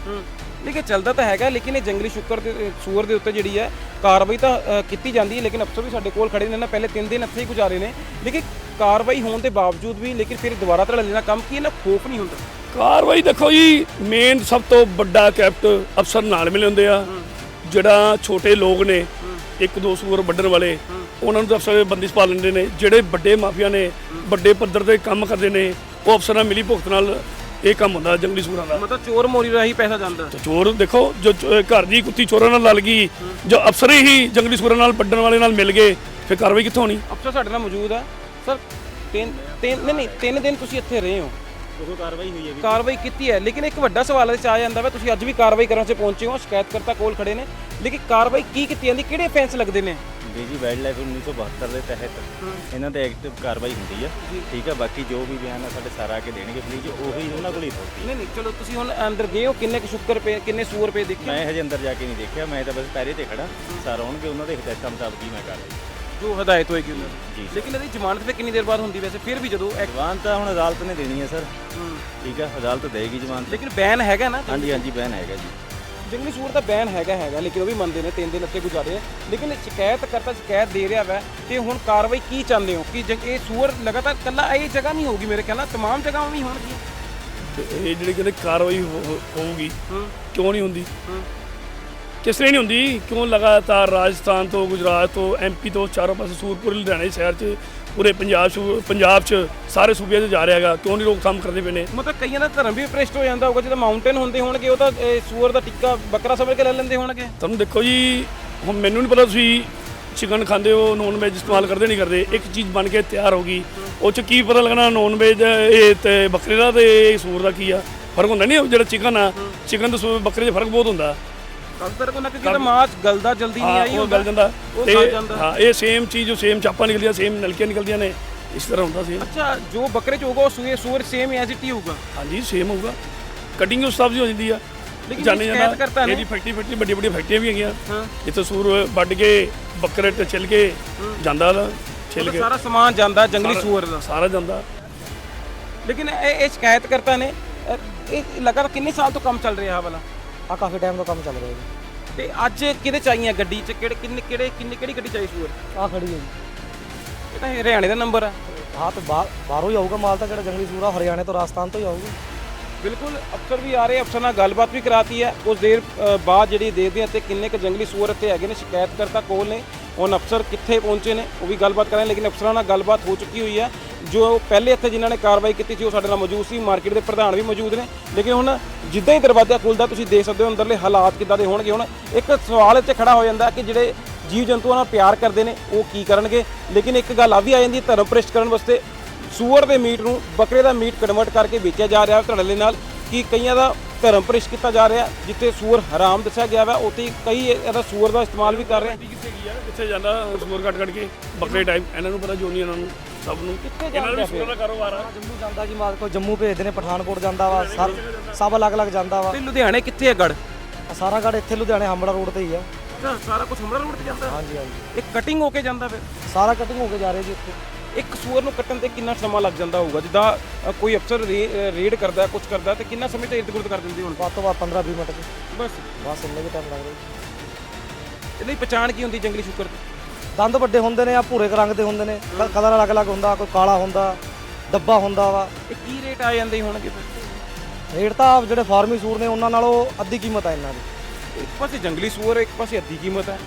ਲੇਕਿਨ ਚੱਲਦਾ ਤਾਂ ਹੈਗਾ ਲੇਕਿਨ ਇਹ ਜੰਗਲੀ ਸ਼ੁਕਰ ਦੇ ਅ, ਦੇ ਉੱਤੇ ਜਿਹੜੀ ਹੈ ਕਾਰਵਾਈ ਤਾਂ ਅ, ਕੀਤੀ ਜਾਂਦੀ ਹੈ ਲੇਕਿਨ ਅਫਸਰ ਵੀ ਸਾਡੇ ਕੋਲ ਖੜੇ ਨੇ ਨਾ ਪਹਿਲੇ 3 ਦਿਨ ਇੱਥੇ ਹੀ ਗੁਜ਼ਾਰੇ ਨੇ। ਲੇਕਿਨ ਕਾਰਵਾਈ ਹੋਣ ਦੇ ਬਾਵਜੂਦ ਵੀ ਲੇਕਿਨ ਫਿਰ ਦੁਬਾਰਾ ਧੜ ਲੈਣਾ ਕੰਮ ਕੀ ਇਹਨਾਂ ਖੋਫ ਨਹੀਂ ਹੁੰਦਾ। ਕਾਰਵਾਈ ਦੇਖੋ ਜੀ ਮੇਨ ਸਭ ਤੋਂ ਵੱਡਾ ਕੈਪਟ ਅਫਸਰ ਨਾਲ ਮਿਲੇ ਹੁੰਦੇ ਆ ਜਿਹੜਾ ਛੋਟੇ ਲੋਕ ਨੇ ਇੱਕ ਦੋ ਸੂਰ ਵੱਢਣ ਵਾਲੇ ਉਹਨਾਂ ਨੂੰ ਤਾਂ ਅਫਸਰ ਬੰਦਿਸ਼ ਪਾ ਲੈਂਦੇ ਨੇ ਜਿਹੜੇ ਵੱਡੇ ਮਾਫੀਆ ਨੇ ਵੱਡੇ ਪੱਧਰ ਤੇ ਕੰਮ ਕਰਦੇ ਨੇ ਉਹ ਅਫਸਰਾਂ ਮਿਲੀ ਭੁਗਤ ਨਾਲ ਇਹ ਕੰਮ ਹੁੰਦਾ ਜੰਗਲੀ ਸੂਰਾਂ ਦਾ। ਮਤਲਬ ਚੋਰ ਮੋਰੀ ਰਾਹੀਂ ਪੈਸਾ ਜਾਂਦਾ। ਤੇ ਚੋਰ ਦੇਖੋ ਜੋ ਚੋ- ਘਰ ਦੀ ਕੁੱਤੀ ਚੋਰਾਂ ਨਾਲ ਲੜ ਗਈ ਜੋ ਅਫਸਰ ਹੀ ਜੰਗਲੀ ਸੂਰਾਂ ਨਾਲ ਵੱਢਣ ਵਾਲੇ ਨਾਲ ਮਿਲ ਗਏ ਫਿਰ ਕਾਰਵਾਈ ਕਿੱਥੋਂ ਹੋਣੀ? ਅਫਸਰ ਸਾਡੇ ਨਾਲ ਮੌਜੂਦ ਹੈ ਸਰ ਤਿੰਨ ਤਿੰਨ ਨਹੀਂ ਨਹੀਂ ਤਿੰਨ ਦਿਨ ਤੁਸੀਂ ਇੱਥੇ ਰਹੇ ਹੋ। ਕਾਰਵਾਈ ਹੋਈ ਹੈ ਵੀ। ਕਾਰਵਾਈ ਕੀਤੀ ਹੈ ਲੇਕਿਨ ਇੱਕ ਵੱਡਾ ਸਵਾਲ ਇਹ 'ਚ ਆ ਜਾਂਦਾ ਵਾ ਤੁਸੀਂ ਅੱਜ ਵੀ ਕਾਰਵਾਈ ਕਰਨ 'ਚ ਪਹੁੰਚੇ ਹੋ ਸ਼ਿਕਾਇਤਕਰਤਾ ਕੋਲ ਖੜੇ ਨੇ ਲੇਕਿਨ ਕਾਰਵਾਈ ਕੀ ਕੀਤੀ ਜਾਂਦੀ ਕਿਹੜੇ ਫੈਂਸ ਲੱਗਦੇ ਨੇ? ਡੀਜੀ ਵਾਈਲਡ ਲਾਈਫ 1972 ਦੇ ਤਹਿਤ ਇਹਨਾਂ ਤੇ ਐਕਟਿਵ ਕਾਰਵਾਈ ਹੁੰਦੀ ਹੈ ਠੀਕ ਹੈ ਬਾਕੀ ਜੋ ਵੀ ਬਿਆਨ ਹੈ ਸਾਡੇ ਸਾਰਾ ਆ ਕੇ ਦੇਣਗੇ ਪਲੀਜ਼ ਉਹੀ ਉਹਨਾਂ ਕੋਲ ਹੀ ਨਹੀਂ ਨਹੀਂ ਚਲੋ ਤੁਸੀਂ ਹੁਣ ਅੰਦਰ ਗਏ ਹੋ ਕਿੰਨੇ ਕੁ ਸ਼ੁਕਰ ਪਏ ਕਿੰਨੇ ਸੂਰ ਪਏ ਦੇਖੇ? ਮੈਂ ਹਜੇ ਅੰਦਰ ਜਾ ਕੇ ਨਹੀਂ ਦੇਖਿਆ ਮੈਂ ਤਾਂ ਬਸ ਪੈਰੇ ਤੇ ਖੜਾ ਸਾਰ ਉਹਨਾਂ ਦੇ ਹਦਾਇਤਾਂ ਮੁਤਾਬਕ ਹੀ ਮੈਂ ਕਾਰਵਾਈ ਜੋ ਹਦਾਇਤ ਹੋਏਗੀ ਉਹਨਾਂ ਦੀ। ਲੇਕਿਨ ਇਹਦੀ ਜ਼ਮਾਨਤ ਫਿਰ ਕਿੰਨੀ ਦੇਰ ਬਾਅਦ ਹੁੰਦੀ ਵੈਸੇ? ਫਿਰ ਵੀ ਜਦੋਂ ਐਕ- ਜ਼ਮਾਨਤ ਤਾਂ ਹੁਣ ਅਦਾਲਤ ਨੇ ਦੇਣੀ ਹੈ ਸਰ। ਠੀਕ ਹੈ ਅਦਾਲਤ ਦੇਗੀ ਜ਼ਮਾਨਤ। ਲੇਕਿਨ ਬੈਨ ਹੈਗਾ ਨਾ? ਹਾਂਜੀ ਹਾਂਜੀ ਬੈਨ ਹੈਗਾ ਜੀ। ਜੰਗਲੀ ਸੂਰ ਦਾ ਬੈਨ ਹੈਗਾ ਹੈਗਾ ਲੇਕਿਨ ਉਹ ਵੀ ਮੰਨਦੇ ਨੇ ਤਿੰਨ ਦਿਨ ਅੱਗੇ ਗੁਜ਼ਾਰੇ ਆ। ਲੇਕਿਨ ਸ਼ਿਕਾਇਤ ਕਰਤਾ ਸ਼ਿਕਾਇਤ ਦੇ ਰਿਹਾ ਵਾ ਤੇ ਹੁਣ ਕਾਰਵਾਈ ਕੀ ਚਾਹੁੰਦੇ ਹੋ? ਕਿ ਜੰਗ ਇਹ ਸੂਰ ਲਗਾਤਾਰ ਕੱਲਾ ਇਹ ਜਗ੍ਹਾ ਨਹੀਂ ਹੋਊਗੀ ਮੇਰੇ ਖਿਆਲ ਨਾਲ ਤਮਾਮ ਜਗ੍ਹਾਵਾਂ ਵੀ ਹੋਣਗੀਆਂ। ਇਹ ਜਿਹੜੀ ਕਹਿੰਦੇ ਕਾਰਵਾਈ ਹੋਊਗੀ ਕਿਉਂ ਨਹੀਂ ਹੁੰਦੀ? ਕਿਸ ਲਈ ਨਹੀਂ ਹੁੰਦੀ? ਕਿਉਂ ਲਗਾਤਾਰ ਰਾਜਸਥਾਨ ਤੋਂ ਗੁਜਰਾਤ ਤੋਂ ਐਮਪੀ ਤੋਂ ਚਾਰੋਂ ਪਾਸੇ ਸੂਰਪੁਰ ਲੁਧਿਆਣੇ ਸ਼ਹਿਰ 'ਚ ਪੂਰੇ ਪੰਜਾਬ 'ਚ ਪੰਜਾਬ 'ਚ ਸਾਰੇ ਸੂਬਿਆਂ 'ਚ ਜਾ ਰਿਹਾ ਹੈਗਾ। ਕਿਉਂ ਨਹੀਂ ਲੋਕ ਕੰਮ ਕਰਦੇ ਪਏ ਨੇ? ਮਤਲਬ ਕਈਆਂ ਦਾ ਧਰਮ ਵੀ ਪ੍ਰੇਸ਼ਟ ਹੋ ਜਾਂਦਾ ਹੋਊਗਾ ਜਦੋਂ ਮਾਊਂਟੇਨ ਹੁੰਦੇ ਹੋਣਗੇ ਉਹ ਤਾਂ ਸੂਰ ਦਾ ਟਿੱਕਾ ਬੱਕਰਾ ਸਮਝ ਕੇ ਲੈ ਲੈਂਦੇ ਹੋਣਗੇ। ਤੁਹਾਨੂੰ ਦੇਖੋ ਜੀ ਹੁਣ ਮੈਨੂੰ ਨਹੀਂ ਪਤਾ ਤੁਸੀਂ ਚਿਕਨ ਖਾਂਦੇ ਹੋ ਨੌਨ ਵੈਜ ਇਸਤੇਮਾਲ ਕਰਦੇ ਨਹੀਂ ਕਰਦੇ। ਇੱਕ ਚੀਜ਼ ਬਣ ਕੇ ਤਿਆਰ ਹੋ ਗਈ। ਉਹ 'ਚ ਕੀ ਪਤਾ ਲੱਗਣਾ ਨੌਨ ਵੈਜ ਇਹ ਤੇ ਬੱਕਰੇ ਦਾ ਤੇ ਸੂਰ ਦਾ ਕੀ ਆ? ਫ਼ਰਕ ਹੁੰਦਾ ਨਹੀਂ ਜਿਹੜਾ ਚਿਕਨ ਆ? ਚਿਕਨ ਤੇ ਸੂਰ ਬੱਕਰੇ 'ਚ ਫ਼ਰਕ ਬਹੁਤ ਹੁੰਦਾ। ਕਲਤਰ ਕੋ ਨਾ ਕਿਉਂਕਿ ਤਾਂ ਮਾਸ ਗਲਦਾ ਜਲਦੀ ਨਹੀਂ ਹਾਂ ਆਈ ਉਹ ਗਲ ਜਾਂਦਾ। ਉਹ ਤੇ ਗਲ ਜਾਂਦਾ। ਹਾਂ ਇਹ ਸੇਮ ਚੀਜ਼ ਜੋ ਸੇਮ ਚਾਪਾਂ ਨਿਕਲਦੀਆਂ ਸੇਮ ਨਲਕੀਆਂ ਨਿਕਲਦੀਆਂ ਨੇ। ਇਸ ਤਰ੍ਹਾਂ ਹੁੰਦਾ ਸੀ ਅੱਛਾ ਜੋ ਬੱਕਰੇ ਚ ਹੋਊਗਾ ਉਹ ਸੂਏ ਸੂਰ ਸੇਮ ਐਜ਼ ਇਟ ਹੀ ਹੋਊਗਾ। ਹਾਂਜੀ ਸੇਮ ਹੋਊਗਾ। ਕਟਿੰਗ ਉਸ ਹਿਸਾਬ ਦੀ ਹੋ ਜਾਂਦੀ ਆ। ਲੇਕਿਨ ਜਾਣੇ ਇਹ ਜਾਂਦਾ ਸ਼ਿਕਾਇਤਕਰਤਾ ਨੇ। ਇਹਦੀ ਫੈਕਟਰੀ ਫੈਕਟਰੀ ਵੱਡੀ ਵੱਡੀ ਫੈਕਟਰੀਆਂ ਵੀ ਹੈਗੀਆਂ। ਹਾਂ। ਇੱਥੇ ਸੂਰ ਵੱਢ ਕੇ ਬੱਕਰੇ ਤੇ ਛਿਲ ਕੇ ਜਾਂਦਾ ਦਾ ਛਿਲ ਉਹਦਾ ਕੇ। ਸਾਰਾ ਸਮਾਨ ਜਾਂਦਾ ਜੰਗਲੀ ਸਾਰਾ- ਸੂਰ ਦਾ। ਸਾਰਾ ਜਾਂਦਾ। ਲੇਕਿਨ ਇਹ ਇਹ ਸ਼ਿਕਾਇਤਕਰਤਾ ਨੇ। ਇਹ ਲਗਾਤਾਰ ਕਿੰਨੇ ਸਾਲ ਤੋਂ ਕੰਮ ਚੱਲ ਰਿਹਾ ਆਹ ਵਾਲਾ? ਆ ਕਾਫੀ ਟਾਈਮ ਤੋਂ ਕੰਮ ਚੱਲ ਰਿਹਾ ਜੀ। ਤੇ ਅੱਜ ਕਿਹਦੇ ਚਾਹੀਏ ਗੱਡੀ ਚ? ਕਿਹੜੇ ਕਿੰਨੇ ਕਿਹੜੇ ਕਿੰਨੇ ਕਿਹੜੀ ਗੱਡੀ ਚਾਹੀ ਸੂਰ ਆ ਖੜੀ ਹੈ ਜੀ। ਇਹ ਤਾਂ ਹਰਿਆਣੇ ਦਾ ਨੰਬਰ ਆ। ਹਾਂ ਤੇ ਬਾਹਰ ਬਾਹਰੋਂ ਹੀ ਆਊਗਾ ਮਾਲ ਤਾਂ ਜਿਹੜਾ ਜੰਗਲੀ ਸੂਰਾ ਹਰਿਆਣੇ ਤੋਂ ਰਾਜਸਥਾਨ ਤੋਂ ਹੀ ਆਊਗਾ। ਬਿਲਕੁਲ ਅਫਸਰ ਵੀ ਆ ਰਹੇ ਅਫਸਰ ਨਾਲ ਗੱਲਬਾਤ ਵੀ ਕਰਾਤੀ ਹੈ ਉਸ ਦੇਰ ਅ, ਬਾਅਦ ਜਿਹੜੀ ਦੇਖਦੇ ਹਾਂ ਤੇ ਕਿੰਨੇ ਕੁ ਜੰਗਲੀ ਸੂਰ ਇੱਥੇ ਹੈਗੇ ਨੇ ਸ਼ਿਕਾਇਤਕਰਤਾ ਕੋਲ ਨੇ। ਹੁਣ ਅਫਸਰ ਕਿੱਥੇ ਪਹੁੰਚੇ ਨੇ ਉਹ ਵੀ ਗੱਲਬਾਤ ਕਰਾਂਗੇ ਲੇਕਿਨ ਅਫਸਰਾਂ ਨਾਲ ਗੱਲਬਾਤ ਹੋ ਚੁੱਕੀ ਹੋਈ ਹੈ ਜੋ ਪਹਿਲੇ ਇੱਥੇ ਜਿਨ੍ਹਾਂ ਨੇ ਕਾਰਵਾਈ ਕੀਤੀ ਸੀ, ਉਹ ਸਾਡੇ ਨਾਲ ਮੌਜੂਦ ਸੀ। ਮਾਰਕੀਟ ਦੇ ਪ੍ਰਧਾਨ ਵੀ ਮੌਜੂਦ ਨੇ। ਲੇਕਿਨ ਹੁਣ ਜਿੱਦਾਂ ਹੀ ਦਰਵਾਜ਼ਾ ਖੁੱਲਦਾ, ਤੁਸੀਂ ਦੇਖ ਸਕਦੇ ਹੋ ਅੰਦਰਲੇ ਹਾਲਾਤ ਕਿੱਦਾਂ ਦੇ ਹੋਣਗੇ। ਹੁਣ ਇੱਕ ਸਵਾਲ ਇੱਥੇ ਖੜਾ ਹੋ ਜਾਂਦਾ ਕਿ ਜਿਹੜੇ ਜੀਵ ਜੰਤੂਆਂ ਨਾਲ ਪਿਆਰ ਕਰਦੇ ਨੇ, ਉਹ ਕੀ ਕਰਨਗੇ? ਲੇਕਿਨ ਇੱਕ ਗੱਲ ਆ ਵੀ ਆ ਜਾਂਦੀ ਹੈ, ਧਰਮ ਭ੍ਰਿਸ਼ਟ ਕਰਨ ਵਾਸਤੇ ਸੂਰ ਦੇ ਮੀਟ ਨੂੰ, ਬੱਕਰੇ ਦਾ ਮੀਟ ਕਨਵਰਟ ਕਰਕੇ ਵੇਚਿਆ ਜਾ ਰਿਹਾ ਹੈ ਧੜੱਲੇ ਨਾਲ, ਕਿ ਕਈਆਂ ਦਾ ਧਰਮ ਭ੍ਰਿਸ਼ਟ ਕੀਤਾ ਜਾ ਰਿਹਾ, ਜਿੱਥੇ ਸੂਰ ਹਰਾਮ ਦੱਸਿਆ ਗਿਆ ਵਾ, ਉੱਥੇ ਕਈ ਇਹਦਾ ਸੂਰ ਦਾ ਇਸਤੇਮਾਲ ਵੀ ਕਰ ਰਹੇ ਕਿੱਥੇ ਗਈ ਕਿੱਥੇ ਜਾਂਦਾ ਸੂਰ ਕੱਟ ਕੱਟ ਕੇ? ਬੱਕਰੇ ਟਾਈਮ ਇਹਨਾਂ ਨੂੰ ਪਤਾ ਜੋ ਨਹੀਂ ਇਹਨਾਂ ਨੂੰ ਸਭ ਨੂੰ। ਕਿੱਥੇ ਇਹਨਾਂ ਵੀ ਸੂਰਾਂ ਦਾ ਕਾਰੋਬਾਰ ਆ। ਜੰਮੂ ਜਾਂਦਾ ਜੀ ਮਾਲ ਕੋ ਜੰਮੂ ਭੇਜਦੇ ਨੇ ਪਠਾਨਕੋਟ ਜਾਂਦਾ ਵਾ ਸਭ ਸਭ ਅਲੱਗ-ਅਲੱਗ ਜਾਂਦਾ ਵਾ। ਤੇ ਲੁਧਿਆਣੇ ਕਿੱਥੇ ਹੈ ਗੜ ਸਾਰਾ ਗੜ ਇੱਥੇ ਲੁਧਿਆਣੇ ਹੰਬੜਾ ਰੋਡ ਤੇ ਹੀ ਆ। ਸਾਰਾ ਕੁਝ ਹਮੜਾ ਰੋਡ ਤੇ ਜਾਂਦਾ? ਹਾਂਜੀ ਹਾਂਜੀ। ਇਹ ਕਟਿੰਗ ਹੋ ਕੇ ਜਾਂਦਾ ਫਿਰ? ਸਾਰਾ ਕਟਿੰਗ ਹੋ ਕੇ ਜਾ ਰਿਹਾ ਜੀ ਇੱਥੇ। ਇੱਕ ਸੂਅਰ ਨੂੰ ਕੱਟਣ ਤੇ ਕਿੰਨਾ ਸਮਾਂ ਲੱਗ ਜਾਂਦਾ ਹੋਊਗਾ? ਜਿੱਦਾਂ ਕੋਈ ਅਫਸਰ ਰੇਡ ਕਰਦਾ ਕੁਝ ਕਰਦਾ ਤੇ ਕਿੰਨਾ ਸਮੇਂ ਤੇ ਇਰਦ ਗੁਰਦ ਕਰ ਦਿੰਦੇ ਹੁਣ ਵੱਧ ਤੋਂ ਵੱਧ 15-20 ਮਿੰਟ ਬਸ। ਬਸ ਇੰਨੇ ਵੀ ਟਾਈਮ ਲੱਗਦਾ ਜੀ। ਇਹਦੀ ਪਛਾਣ ਕੀ ਹੁੰਦੀ ਜੰਗਲੀ ਸ਼ੁਕਰ ਦੀ? ਦੰਦ ਵੱਡੇ ਹੁੰਦੇ ਨੇ ਆ ਭੂਰੇ ਕੁ ਰੰਗ ਦੇ ਹੁੰਦੇ ਨੇ ਕਲਰ ਅਲੱਗ-ਅਲੱਗ ਹੁੰਦਾ ਕੋਈ ਕਾਲਾ ਹੁੰਦਾ ਡੱਬਾ ਹੁੰਦਾ ਵਾ। ਇਹ ਕੀ ਰੇਟ ਆ ਜਾਂਦੇ ਹੋਣਗੇ ਰੇਟ ਤਾਂ ਜਿਹੜੇ ਫਾਰਮੀ ਸੂਰ ਨੇ ਉਹਨਾਂ ਨਾਲੋਂ ਅੱਧੀ ਕੀਮਤ ਆ ਇਹਨਾਂ ਦੀ। ਇੱਕ ਪਾਸੇ ਜੰਗਲੀ ਸੂਅਰ ਇੱਕ ਪਾਸੇ ਅੱਧੀ ਕੀਮਤ ਹੈ।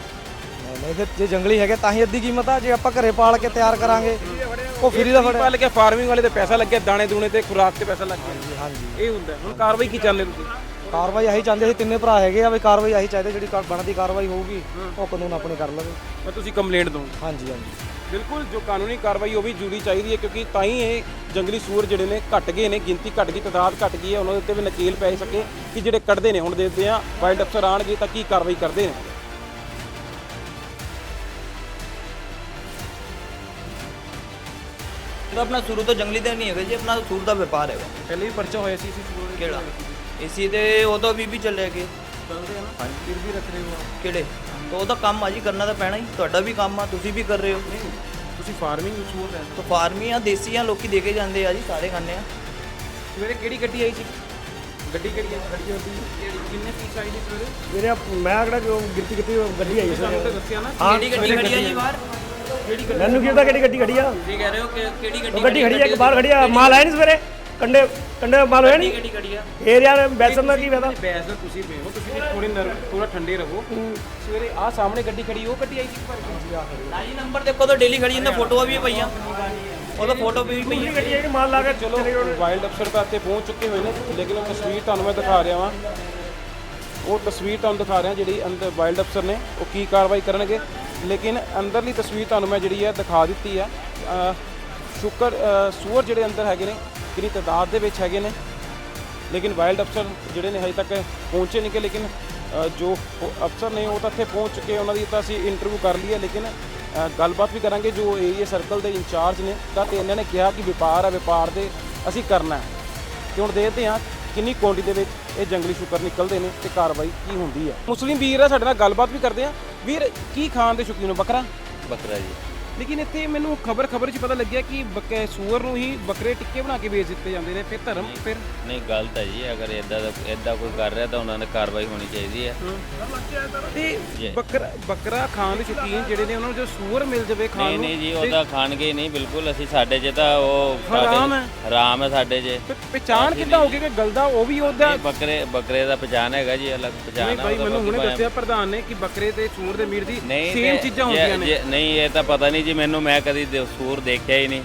ਨਹੀਂ ਫਿਰ ਜੇ ਜੰਗਲੀ ਹੈਗੇ ਤਾਂ ਹੀ ਅੱਧੀ ਕੀਮਤ ਆ ਜੇ ਆਪਾਂ ਘਰੇ ਪਾਲ ਕੇ ਤਿਆਰ ਕਰਾਂਗੇ ਉਹ ਫਰੀ ਦਾ ਫੜਿਆ। ਪਾ ਲੱਗਿਆ ਫਾਰਮਿੰਗ ਵਾਲੇ ਤੇ ਪੈਸਾ ਲੱਗਿਆ ਦਾਣੇ ਦੂਣੇ ਤੇ ਖੁਰਾਕ ਤੇ ਪੈਸਾ ਲੱਗ ਗਿਆ ਜੀ ਹਾਂਜੀ। ਇਹ ਹੁੰਦਾ ਹੁਣ ਕਾਰਵਾਈ ਕੀ ਚਾਹੁੰਦੇ ਤੁਸੀਂ? ਕਾਰਵਾਈ ਆਹੀ ਚਾਹੁੰਦੇ ਸੀ ਤਿੰਨੇ ਭਰਾ ਹੈਗੇ ਆ ਵੀ ਕਾਰਵਾਈ ਆਹੀ ਚਾਹੀਦੇ ਜਿਹੜੀ ਬਣਦੀ ਕਾਰਵਾਈ ਹੋਊਗੀ ਉਹ ਕਾਨੂੰਨ ਆਪਣੀ ਕਰ ਲਵੇ। ਪਰ ਤੁਸੀਂ ਕੰਪਲੇਂਟ ਦਿਓ। ਹਾਂਜੀ ਹਾਂਜੀ। ਬਿਲਕੁਲ ਜੋ ਕਾਨੂੰਨੀ ਕਾਰਵਾਈ ਉਹ ਵੀ ਜ਼ਰੂਰੀ ਚਾਹੀਦੀ ਹੈ ਕਿਉਂਕਿ ਤਾਂ ਹੀ ਇਹ ਜੰਗਲੀ ਸੂਰ ਜਿਹੜੇ ਨੇ ਘਟ ਗਏ ਨੇ ਗਿਣਤੀ ਘਟ ਗਈ ਤਾਦਾਦ ਘਟ ਗਈ ਹੈ ਉਹਨਾਂ ਦੇ ਉੱਤੇ ਵੀ ਨਕੇਲ ਪੈ ਸਕੇ ਕਿ ਜਿਹੜੇ ਕੱਢਦੇ ਨੇ ਹੁਣ ਦੇਖਦੇ ਆ ਵਾਈਲਡ ਅਫਸਰ ਆਣਗੇ ਤਾਂ ਕੀ ਕਾਰਵਾਈ ਕਰਦੇ ਨੇ। ਆਪਣਾ ਸ਼ੁਰੂ ਤੋਂ ਜੰਗਲੀ ਦਾ ਨਹੀਂ ਹੈਗਾ ਜੀ ਆਪਣਾ ਸੂਰ ਦਾ ਵਪਾਰ ਹੈਗਾ। ਪਹਿਲੇ ਵੀ ਪਰਚਾ ਹੋਇਆ ਸੀ ਇਸੇ ਸੂਰ ਦੇ ਕਿਹੜਾ? ਇਸੀ ਤੇ ਉਦੋਂ ਵੀ ਵੀ ਚੱਲੇ ਗਏ। ਚੱਲਦੇ ਆ ਨਾ। ਫਿਰ ਵੀ ਰੱਖ ਰਹੇ ਹੋ ਕਿਹੜੇ? ਤਾਂ ਉਹਦਾ ਕੰਮ ਆ ਜੀ ਕਰਨਾ ਤਾਂ ਪੈਣਾ ਹੀ। ਤੁਹਾਡਾ ਵੀ ਕੰਮ ਆ ਤੁਸੀਂ ਵੀ ਕਰ ਰਹੇ ਹੋ। ਤੁਸੀਂ ਫਾਰਮਿੰਗ ਸੂਰ ਰਹਿੰਦੇ ਤਾਂ ਫਾਰਮੀ ਆ ਦੇਸੀ ਆ ਲੋਕੀ ਦੇ ਕੇ ਜਾਂਦੇ ਆ ਜੀ ਸਾਰੇ ਖਾਂਦੇ ਆ। ਸਵੇਰੇ ਕਿਹੜੀ ਗੱਡੀ ਆਈ ਸੀ? ਗੱਡੀ ਕਿਹੜੀ ਹੈ ਗੱਡੀ ਹੁੰਦੀ ਕਿੰਨੇ ਪੀਸ ਆਈ ਸੀ ਸਵੇਰੇ? ਮੇਰੇ ਮੈਂ ਕਿਹੜਾ ਜੋ ਗਿਰਤੀ ਗਿਰਤੀ ਗੱਡੀ ਆਈ ਤੁਹਾਨੂੰ ਤਾਂ ਦੱਸਿਆ ਨਾ। ਕਿਹੜੀ ਗੱਡੀ ਖੜੀ ਆ ਜੀ ਬਾਹਰ? ਮੈਨੂੰ ਕੀ ਪਤਾ ਕਿਹੜੀ ਗੱਡੀ ਖੜੀ ਆ। ਜੀ ਕਹਿ ਰਹੇ ਹੋ ਕਿ ਕਿਹੜੀ ਉਹ ਗੱਡੀ ਗੱਡੀ ਖੜੀ ਆ ਇੱਕ ਬਾਹਰ ਖੜੀ ਆ ਮਾਲ ਆਇਆ ਨਹੀਂ ਸਵੇਰੇ। ਕੰਡੇ ਕੰਡੇ ਮਾਲ ਹੋਇਆ ਨਹੀਂ? ਗੱਡੀ ਖੜੀ ਆ? ਫੇਰ ਯਾਰ ਬੈਸਨ ਦਾ ਕੀ ਫਾਇਦਾ? ਬੈਸ ਦਾ ਤੁਸੀਂ ਪਏ ਹੋ ਤੁਸੀਂ ਥੋੜੇ ਨਰਮ ਥੋੜਾ ਠੰਡੇ ਰਹੋ। ਸਵੇਰੇ ਆ ਸਾਹਮਣੇ ਗੱਡੀ ਖੜੀ ਉਹ ਗੱਡੀ ਆਈ ਸੀ ਪਰ ਜੀ ਨੰਬਰ ਦੇਖੋ ਤਾਂ ਡੇਲੀ ਖੜੀ ਜਾਂਦਾ ਫੋਟੋਆਂ ਵੀ ਪਈਆਂ ਉਹਦਾ ਫੋਟੋ ਵੀ ਪਈ ਦੂਸਰੀ ਗੱਡੀ ਹੈ ਮਾਲ ਲਾ ਕੇ ਚਲੋ ਵਾਈਲਡ ਅਫਸਰ ਤਾਂ ਇੱਥੇ ਪਹੁੰਚ ਚੁੱਕੇ ਹੋਏ ਨੇ ਲੇਕਿਨ ਉਹ ਤਸਵੀਰ ਤੁਹਾਨੂੰ ਮੈਂ ਦਿਖਾ ਰਿਹਾ ਵਾਂ। ਉਹ ਤਸਵੀਰ ਤੁਹਾਨੂੰ ਦਿਖਾ ਰਿਹਾ ਜਿਹੜੀ ਅੰਦਰ ਵਾਈਲਡ ਅਫਸਰ ਨੇ ਉਹ ਕੀ ਕਾਰਵਾਈ ਕਰਨਗੇ। ਲੇਕਿਨ ਅੰਦਰਲੀ ਤਸਵੀਰ ਤੁਹਾਨੂੰ ਮੈਂ ਜਿਹੜੀ ਹੈ ਦਿਖਾ ਦਿੱਤੀ ਹੈ ਸ਼ੁਕਰ ਸੂਅਰ ਜਿਹੜੇ ਅੰਦਰ ਹੈਗੇ ਨੇ ਕਿੰਨੀ ਤਾਦਾਦ ਦੇ ਵਿੱਚ ਹੈਗੇ ਨੇ। ਲੇਕਿਨ ਵਾਈਲਡ ਅਫਸਰ ਜਿਹੜੇ ਨੇ ਹਜੇ ਤੱਕ ਪਹੁੰਚੇ ਨਹੀਂ ਕਿ ਲੇਕਿਨ ਜੋ ਅਫਸਰ ਨੇ ਉਹ ਤਾਂ ਇੱਥੇ ਪਹੁੰਚ ਚੁੱਕੇ ਉਹਨਾਂ ਦੀ ਤਾਂ ਅਸੀਂ ਇੰਟਰਵਿਊ ਕਰ ਲਈ ਹੈ ਲੇਕਿਨ ਗੱਲਬਾਤ ਵੀ ਕਰਾਂਗੇ, ਜੋ ਏਰੀਆ ਸਰਕਲ ਦੇ ਇੰਚਾਰਜ ਨੇ, ਤਾਂ ਤੇ ਇਹਨਾਂ ਨੇ ਕਿਹਾ ਕਿ ਵਪਾਰ ਹੈ ਵਪਾਰ ਦੇ ਅਸੀਂ ਕਰਨਾ ਹੈ। ਤੇ ਹੁਣ ਦੇਖਦੇ ਹਾਂ ਕਿੰਨੀ ਕੁਆਂਟੀ ਦੇ ਵਿੱਚ ਇਹ ਜੰਗਲੀ ਸ਼ੁਕਰ ਨਿਕਲਦੇ ਨੇ ਤੇ ਕਾਰਵਾਈ ਕੀ ਹੁੰਦੀ ਹੈ। ਮੁਸਲਿਮ ਵੀਰ ਆ, ਸਾਡੇ ਨਾਲ ਗੱਲਬਾਤ ਵੀ ਕਰਦੇ ਆ। ਵੀਰ, ਕੀ ਖਾਣ ਦੇ ਸ਼ੌਕੀਨ ਹੋ? ਬੱਕਰਾ? ਬੱਕਰਾ ਜੀ। ਲੇਕਿਨ ਇੱਥੇ ਮੈਨੂੰ ਖਬਰ ਖਬਰ 'ਚ ਪਤਾ ਲੱਗਿਆ ਕਿ ਬੱਕੇ ਸੂਅਰ ਨੂੰ ਹੀ ਬੱਕਰੇ ਟਿੱਕੇ ਬਣਾ ਕੇ ਵੇਚ ਦਿੱਤੇ ਜਾਂਦੇ ਨੇ ਫਿਰ ਧਰਮ ਫਿਰ? ਨਹੀਂ ਗਲਤ ਹੈ ਜੀ ਅਗਰ ਇਦਾਂ ਦਾ ਇਦਾਂ ਕੋਈ ਕਰ ਰਿਹਾ ਤਾਂ ਉਹਨਾਂ ਨੇ ਕਾਰਵਾਈ ਹੋਣੀ ਚਾਹੀਦੀ ਹੈ। ਤੇ ਬੱਕਰਾ ਬੱਕਰਾ ਖਾਣ ਦੇ ਸ਼ੌਕੀਨ ਜਿਹੜੇ ਨੇ ਉਹਨਾਂ ਨੂੰ ਜੋ ਸੂਅਰ ਮਿਲ ਜਾਵੇ ਖਾਣ ਨਹੀਂ ਨੂੰ ਨਹੀਂ ਜੀ ਉਹਦਾ ਖਾਣਗੇ ਹੀ ਨਹੀਂ ਬਿਲਕੁਲ ਅਸੀਂ ਸਾਡੇ 'ਚ ਤਾਂ ਉਹ ਹਰਾਮ ਹੈ। ਹਰਾਮ ਹੈ ਸਾਡੇ 'ਚ। ਫਿਰ ਪਛਾਣ ਕਿੱਦਾਂ ਹੋਗੀ ਕਿ ਗਲਦਾ ਉਹ ਵੀ ਉਹਦਾ ਇਹ ਬੱਕਰੇ ਬੱਕਰੇ ਦਾ ਪਛਾਣ ਹੈਗਾ ਜੀ ਅਲੱਗ ਪਛਾਣ ਨਹੀਂ ਹੈ ਭਾਈ ਉਹਦਾ ਮੈਨੂੰ ਹੁਣੇ ਬਾਕੀ ਦੱਸਿਆ ਪ੍ਰਧਾਨ ਨੇ ਕਿ ਬੱਕਰੇ ਤੇ ਸੂਰ ਦੇ ਮੀਟ ਦੀ ਨਹੀਂ ਸੇਮ ਤੇ ਚੀਜ਼ਾਂ ਜੇ- ਹੁੰਦੀਆਂ ਨੇ। ਜੇ- ਨਹੀਂ ਇਹ ਤਾਂ ਪਤਾ ਨਹੀਂ ਜੀ ਮੈਨੂੰ ਮੈਂ ਕਦੀ ਦੇ- ਸੂਰ ਦੇਖਿਆ ਹੀ ਨਹੀਂ।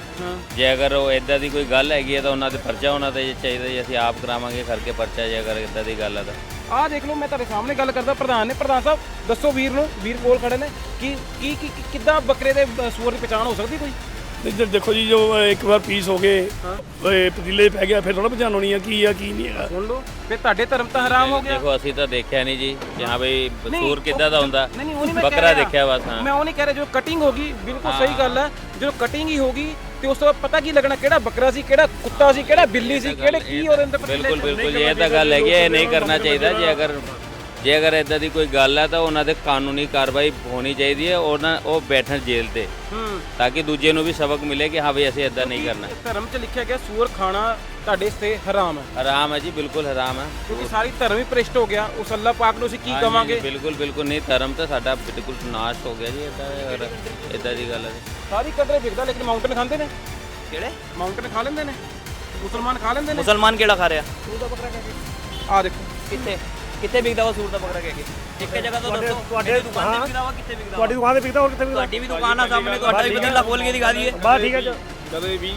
ਜੇ ਅਗਰ ਉਹ ਇਦਾਂ ਦੀ ਕੋਈ ਗੱਲ ਹੈਗੀ ਹੈ ਤਾਂ ਉਹਨਾਂ ਦੇ ਪਰਚਾ ਹੋਣਾ ਤਾਂ ਚਾਹੀਦਾ ਜੀ ਅਸੀਂ ਆਪ ਕਰਾਵਾਂਗੇ ਕਰਕੇ ਪਰਚਾ ਜੇ ਅਗਰ ਇਦਾਂ ਦੀ ਗੱਲ ਹੈ ਤਾਂ। ਆਹ ਦੇਖ ਲਓ ਮੈਂ ਤੁਹਾਡੇ ਸਾਹਮਣੇ ਗੱਲ ਕਰਦਾ ਪ੍ਰਧਾਨ ਨੇ ਪ੍ਰਧਾਨ ਸਾਹਿਬ ਦੱਸੋ ਵੀਰ ਨੂੰ ਵੀਰ ਕੋਲ ਖੜੇ ਨੇ ਕਿ ਕੀ ਕੀ ਕਿੱਦਾਂ ਬੱਕਰੇ ਦੇ ਸੂਰ ਦੀ ਪਛਾਣ ਹੋ ਸਕਦੀ ਕੋਈ? ਜੇ ਦੇਖੋ ਜੀ ਜੋ ਇੱਕ ਵਾਰ ਪੀਸ ਹੋ ਗਏ ਇਹ ਪਤੀਲੇ 'ਚ ਪੈ ਗਿਆ ਫਿਰ ਥੋੜਾ ਪਛਾਣ ਹੋਣੀ ਆ ਕੀ ਆ ਕੀ ਨਹੀਂ ਹੈਗਾ ਸੁਣ ਲਓ। ਫਿਰ ਤੁਹਾਡੇ ਧਰਮ ਤਾਂ ਹਰਾਮ ਹੋ ਗਿਆ। ਦੇਖੋ ਅਸੀਂ ਤਾਂ ਦੇਖਿਆ ਨਹੀਂ ਜੀ। ਕਿ ਹਾਂ ਬਈ ਨਹੀਂ, ਸੂਰ ਕਿੱਦਾਂ ਦਾ ਹੁੰਦਾ। ਨਹੀਂ ਨਹੀਂ ਉਹ ਨਹੀਂ ਮੈਂ ਕਹਿ ਬੱਕਰਾ ਰਿਹਾ। ਦੇਖਿਆ ਬਸ ਹਾਂ। ਮੈਂ ਉਹ ਨਹੀਂ ਕਹਿ ਰਿਹਾ ਜੋ ਕਟਿੰਗ ਹੋਗੀ ਬਿਲਕੁਲ ਸਹੀ ਗੱਲ ਹੈ ਜਦੋਂ ਕਟਿੰਗ ਹੀ ਹੋਗੀ ਤੇ ਉਸ ਤੋਂ ਬਾਅਦ ਪਤਾ ਕੀ ਲੱਗਣਾ ਕਿਹੜਾ ਬੱਕਰਾ ਸੀ ਕਿਹੜਾ ਕੁੱਤਾ ਸੀ ਕਿਹੜਾ ਬਿੱਲੀ ਸੀ ਕਿਹੜੇ ਕੀ ਉਹਦੇ ਅੰਦਰ ਬਿਲਕੁਲ ਬਿਲਕੁਲ ਇਹ ਤਾਂ ਗੱਲ ਹੈਗੀ ਹੈ ਇਹ ਨਹੀਂ ਕਰਨਾ ਚਾਹੀਦਾ ਜੇ ਅਗਰ ਜੇ ਅਗਰ ਇਦਾਂ ਦੀ ਕੋਈ ਗੱਲ ਹੈ ਤਾਂ ਉਹਨਾਂ ਦੇ ਕਾਨੂੰਨੀ ਕਾਰਵਾਈ ਹੋਣੀ ਚਾਹੀਦੀ ਹੈ ਉਹਨਾਂ ਉਹ ਬੈਠਣ ਜੇਲ੍ਹ ਤੇ। ਹੂੰ। ਤਾਂ ਕਿ ਦੂਜੇ ਨੂੰ ਵੀ ਸਬਕ ਮਿਲੇ ਕਿ ਹਾਂ ਵੀ ਅਸੀਂ ਇਦਾਂ ਨਹੀਂ ਕਰਨਾ। ਧਰਮ 'ਚ ਲਿਖਿਆ ਗਿਆ ਸੂਰ ਖਾਣਾ ਤੁਹਾਡੇ ਤੇ ਹਰਾਮ ਹੈ। ਹਰਾਮ ਹੈ ਜੀ ਬਿਲਕੁਲ ਹਰਾਮ ਹੈ। ਕਿਉਂਕਿ ਸਾਰੀ ਧਰਮ ਹੀ ਭ੍ਰਿਸ਼ਟ ਹੋ ਗਿਆ ਉਸ ਅੱਲਾਹ ਪਾਕ ਨੂੰ ਅਸੀਂ ਕੀ ਹਾਂਜੀ, ਕਵਾਂਗੇ? ਬਿਲਕੁਲ ਬਿਲਕੁਲ ਨਹੀਂ ਧਰਮ ਤਾਂ ਸਾਡਾ ਬਿਲਕੁਲ ਨਾਸ਼ ਹੋ ਗਿਆ ਜੀ ਇਦਾਂ ਇਦਾਂ ਦੀ ਗੱਲ ਹੈ ਸਾਰੀ ਕੰਟਰੀ ਵਿਕਦਾ ਲੇਕਿਨ ਮਾਊਂਟਨ ਖਾਂਦੇ ਨੇ। ਕਿਹੜੇ? ਮਾਊਂਟਨ ਖਾ ਲੈਂਦੇ ਨੇ। ਮੁਸਲਮਾਨ ਖਾ ਲੈਂਦੇ ਨੇ। ਮੁਸਲਮਾਨ ਕਿਹੜਾ ਖਾ ਰਿਹਾ? ਆ ਦੇਖੋ। ਕਿੱਥੇ? ਕਿੱਥੇ ਵਿਕਦਾ ਵਾ ਸੂਰ ਦਾ ਬੱਕਰਾ ਕਹਿ ਕੇ ਇੱਕ ਜਗ੍ਹਾ ਤੋਂ ਦੱਸੋ ਤੁਹਾਡੇ- ਦੁਕਾਨ ਤੇ। ਵਿਕਦਾ ਵਾ ਕਿੱਥੇ ਵਿਕਦਾ ਵਾ? ਤੁਹਾਡੀ ਦੁਕਾਨ ਤੇ ਵਿਕਦਾ ਹੋਰ ਕਿੱਥੇ ਵਿਕਦਾ? ਤੁਹਾਡੀ ਵੀ ਦੁਕਾਨ ਆ ਸਾਹਮਣੇ ਤੁਹਾਡਾ ਵੀ ਪਤੀਲਾ ਖੋਲ ਕੇ ਦਿਖਾ ਦਈਏ। ਬਸ ਠੀਕ ਹੈ ਜੀ। ਕਦੇ ਵੀ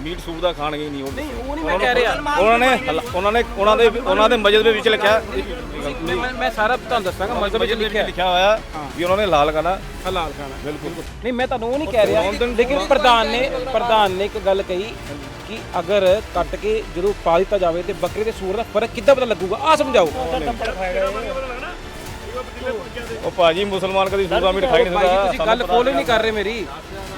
ਮੀਟ ਸੂਪ ਦਾ ਖਾਣਗੇ ਨਹੀਂ ਉਹ। ਨਹੀਂ ਉਹ ਨਹੀਂ ਮੈਂ ਕਹਿ ਰਿਹਾ। ਉਹਨਾਂ ਨੇ ਉਹਨਾਂ ਨੇ ਉਹਨਾਂ ਦੇ ਉਹਨਾਂ ਦੇ ਮਜਦ ਦੇ ਵਿੱਚ ਲਿਖਿਆ। ਮੈਂ- ਮੈਂ ਸਾਰਾ ਤੁਹਾਨੂੰ ਦੱਸਾਂਗਾ ਮਜ਼ਹਬ ਵਿੱਚ ਲਿਖਿਆ। ਲਿਖਿਆ ਹੋਇਆ ਵੀ ਉਹਨਾਂ ਨੇ ਲਾਲ ਖਾਣਾ। ਹਲਾਲ ਖਾਣਾ। ਬਿਲਕੁਲ। ਨਹੀਂ ਮੈਂ ਤੁਹਾਨੂੰ ਉਹ ਨਹੀਂ ਕਹਿ ਰਿਹਾ ਲੇਕਿਨ ਪ੍ਰਧਾਨ ਨੇ ਪ੍ਰਧਾਨ ਨੇ ਇੱਕ ਗੱਲ ਕਹੀ। ਕਿ ਅਗਰ ਕੱਟ ਕੇ ਜਦੋਂ ਪਾ ਦਿੱਤਾ ਜਾਵੇ ਤੇ ਬੱਕਰੇ ਤੇ ਸੂਰ ਦਾ ਫ਼ਰਕ ਕਿੱਦਾਂ ਪਤਾ ਲੱਗੂਗਾ? ਆ ਸਮਝਾਓ। ਉਹ ਭਾਜੀ ਮੁਸਲਮਾਨ ਕਦੀ ਦਾ ਮੀਟ ਖਾਈ ਨਹੀਂ ਭਾਈ ਸਕਦਾ ਤੁਸੀਂ ਗੱਲ ਫੋਲੋ ਨਹੀਂ ਕਰ ਰਹੇ ਮੇਰੀ।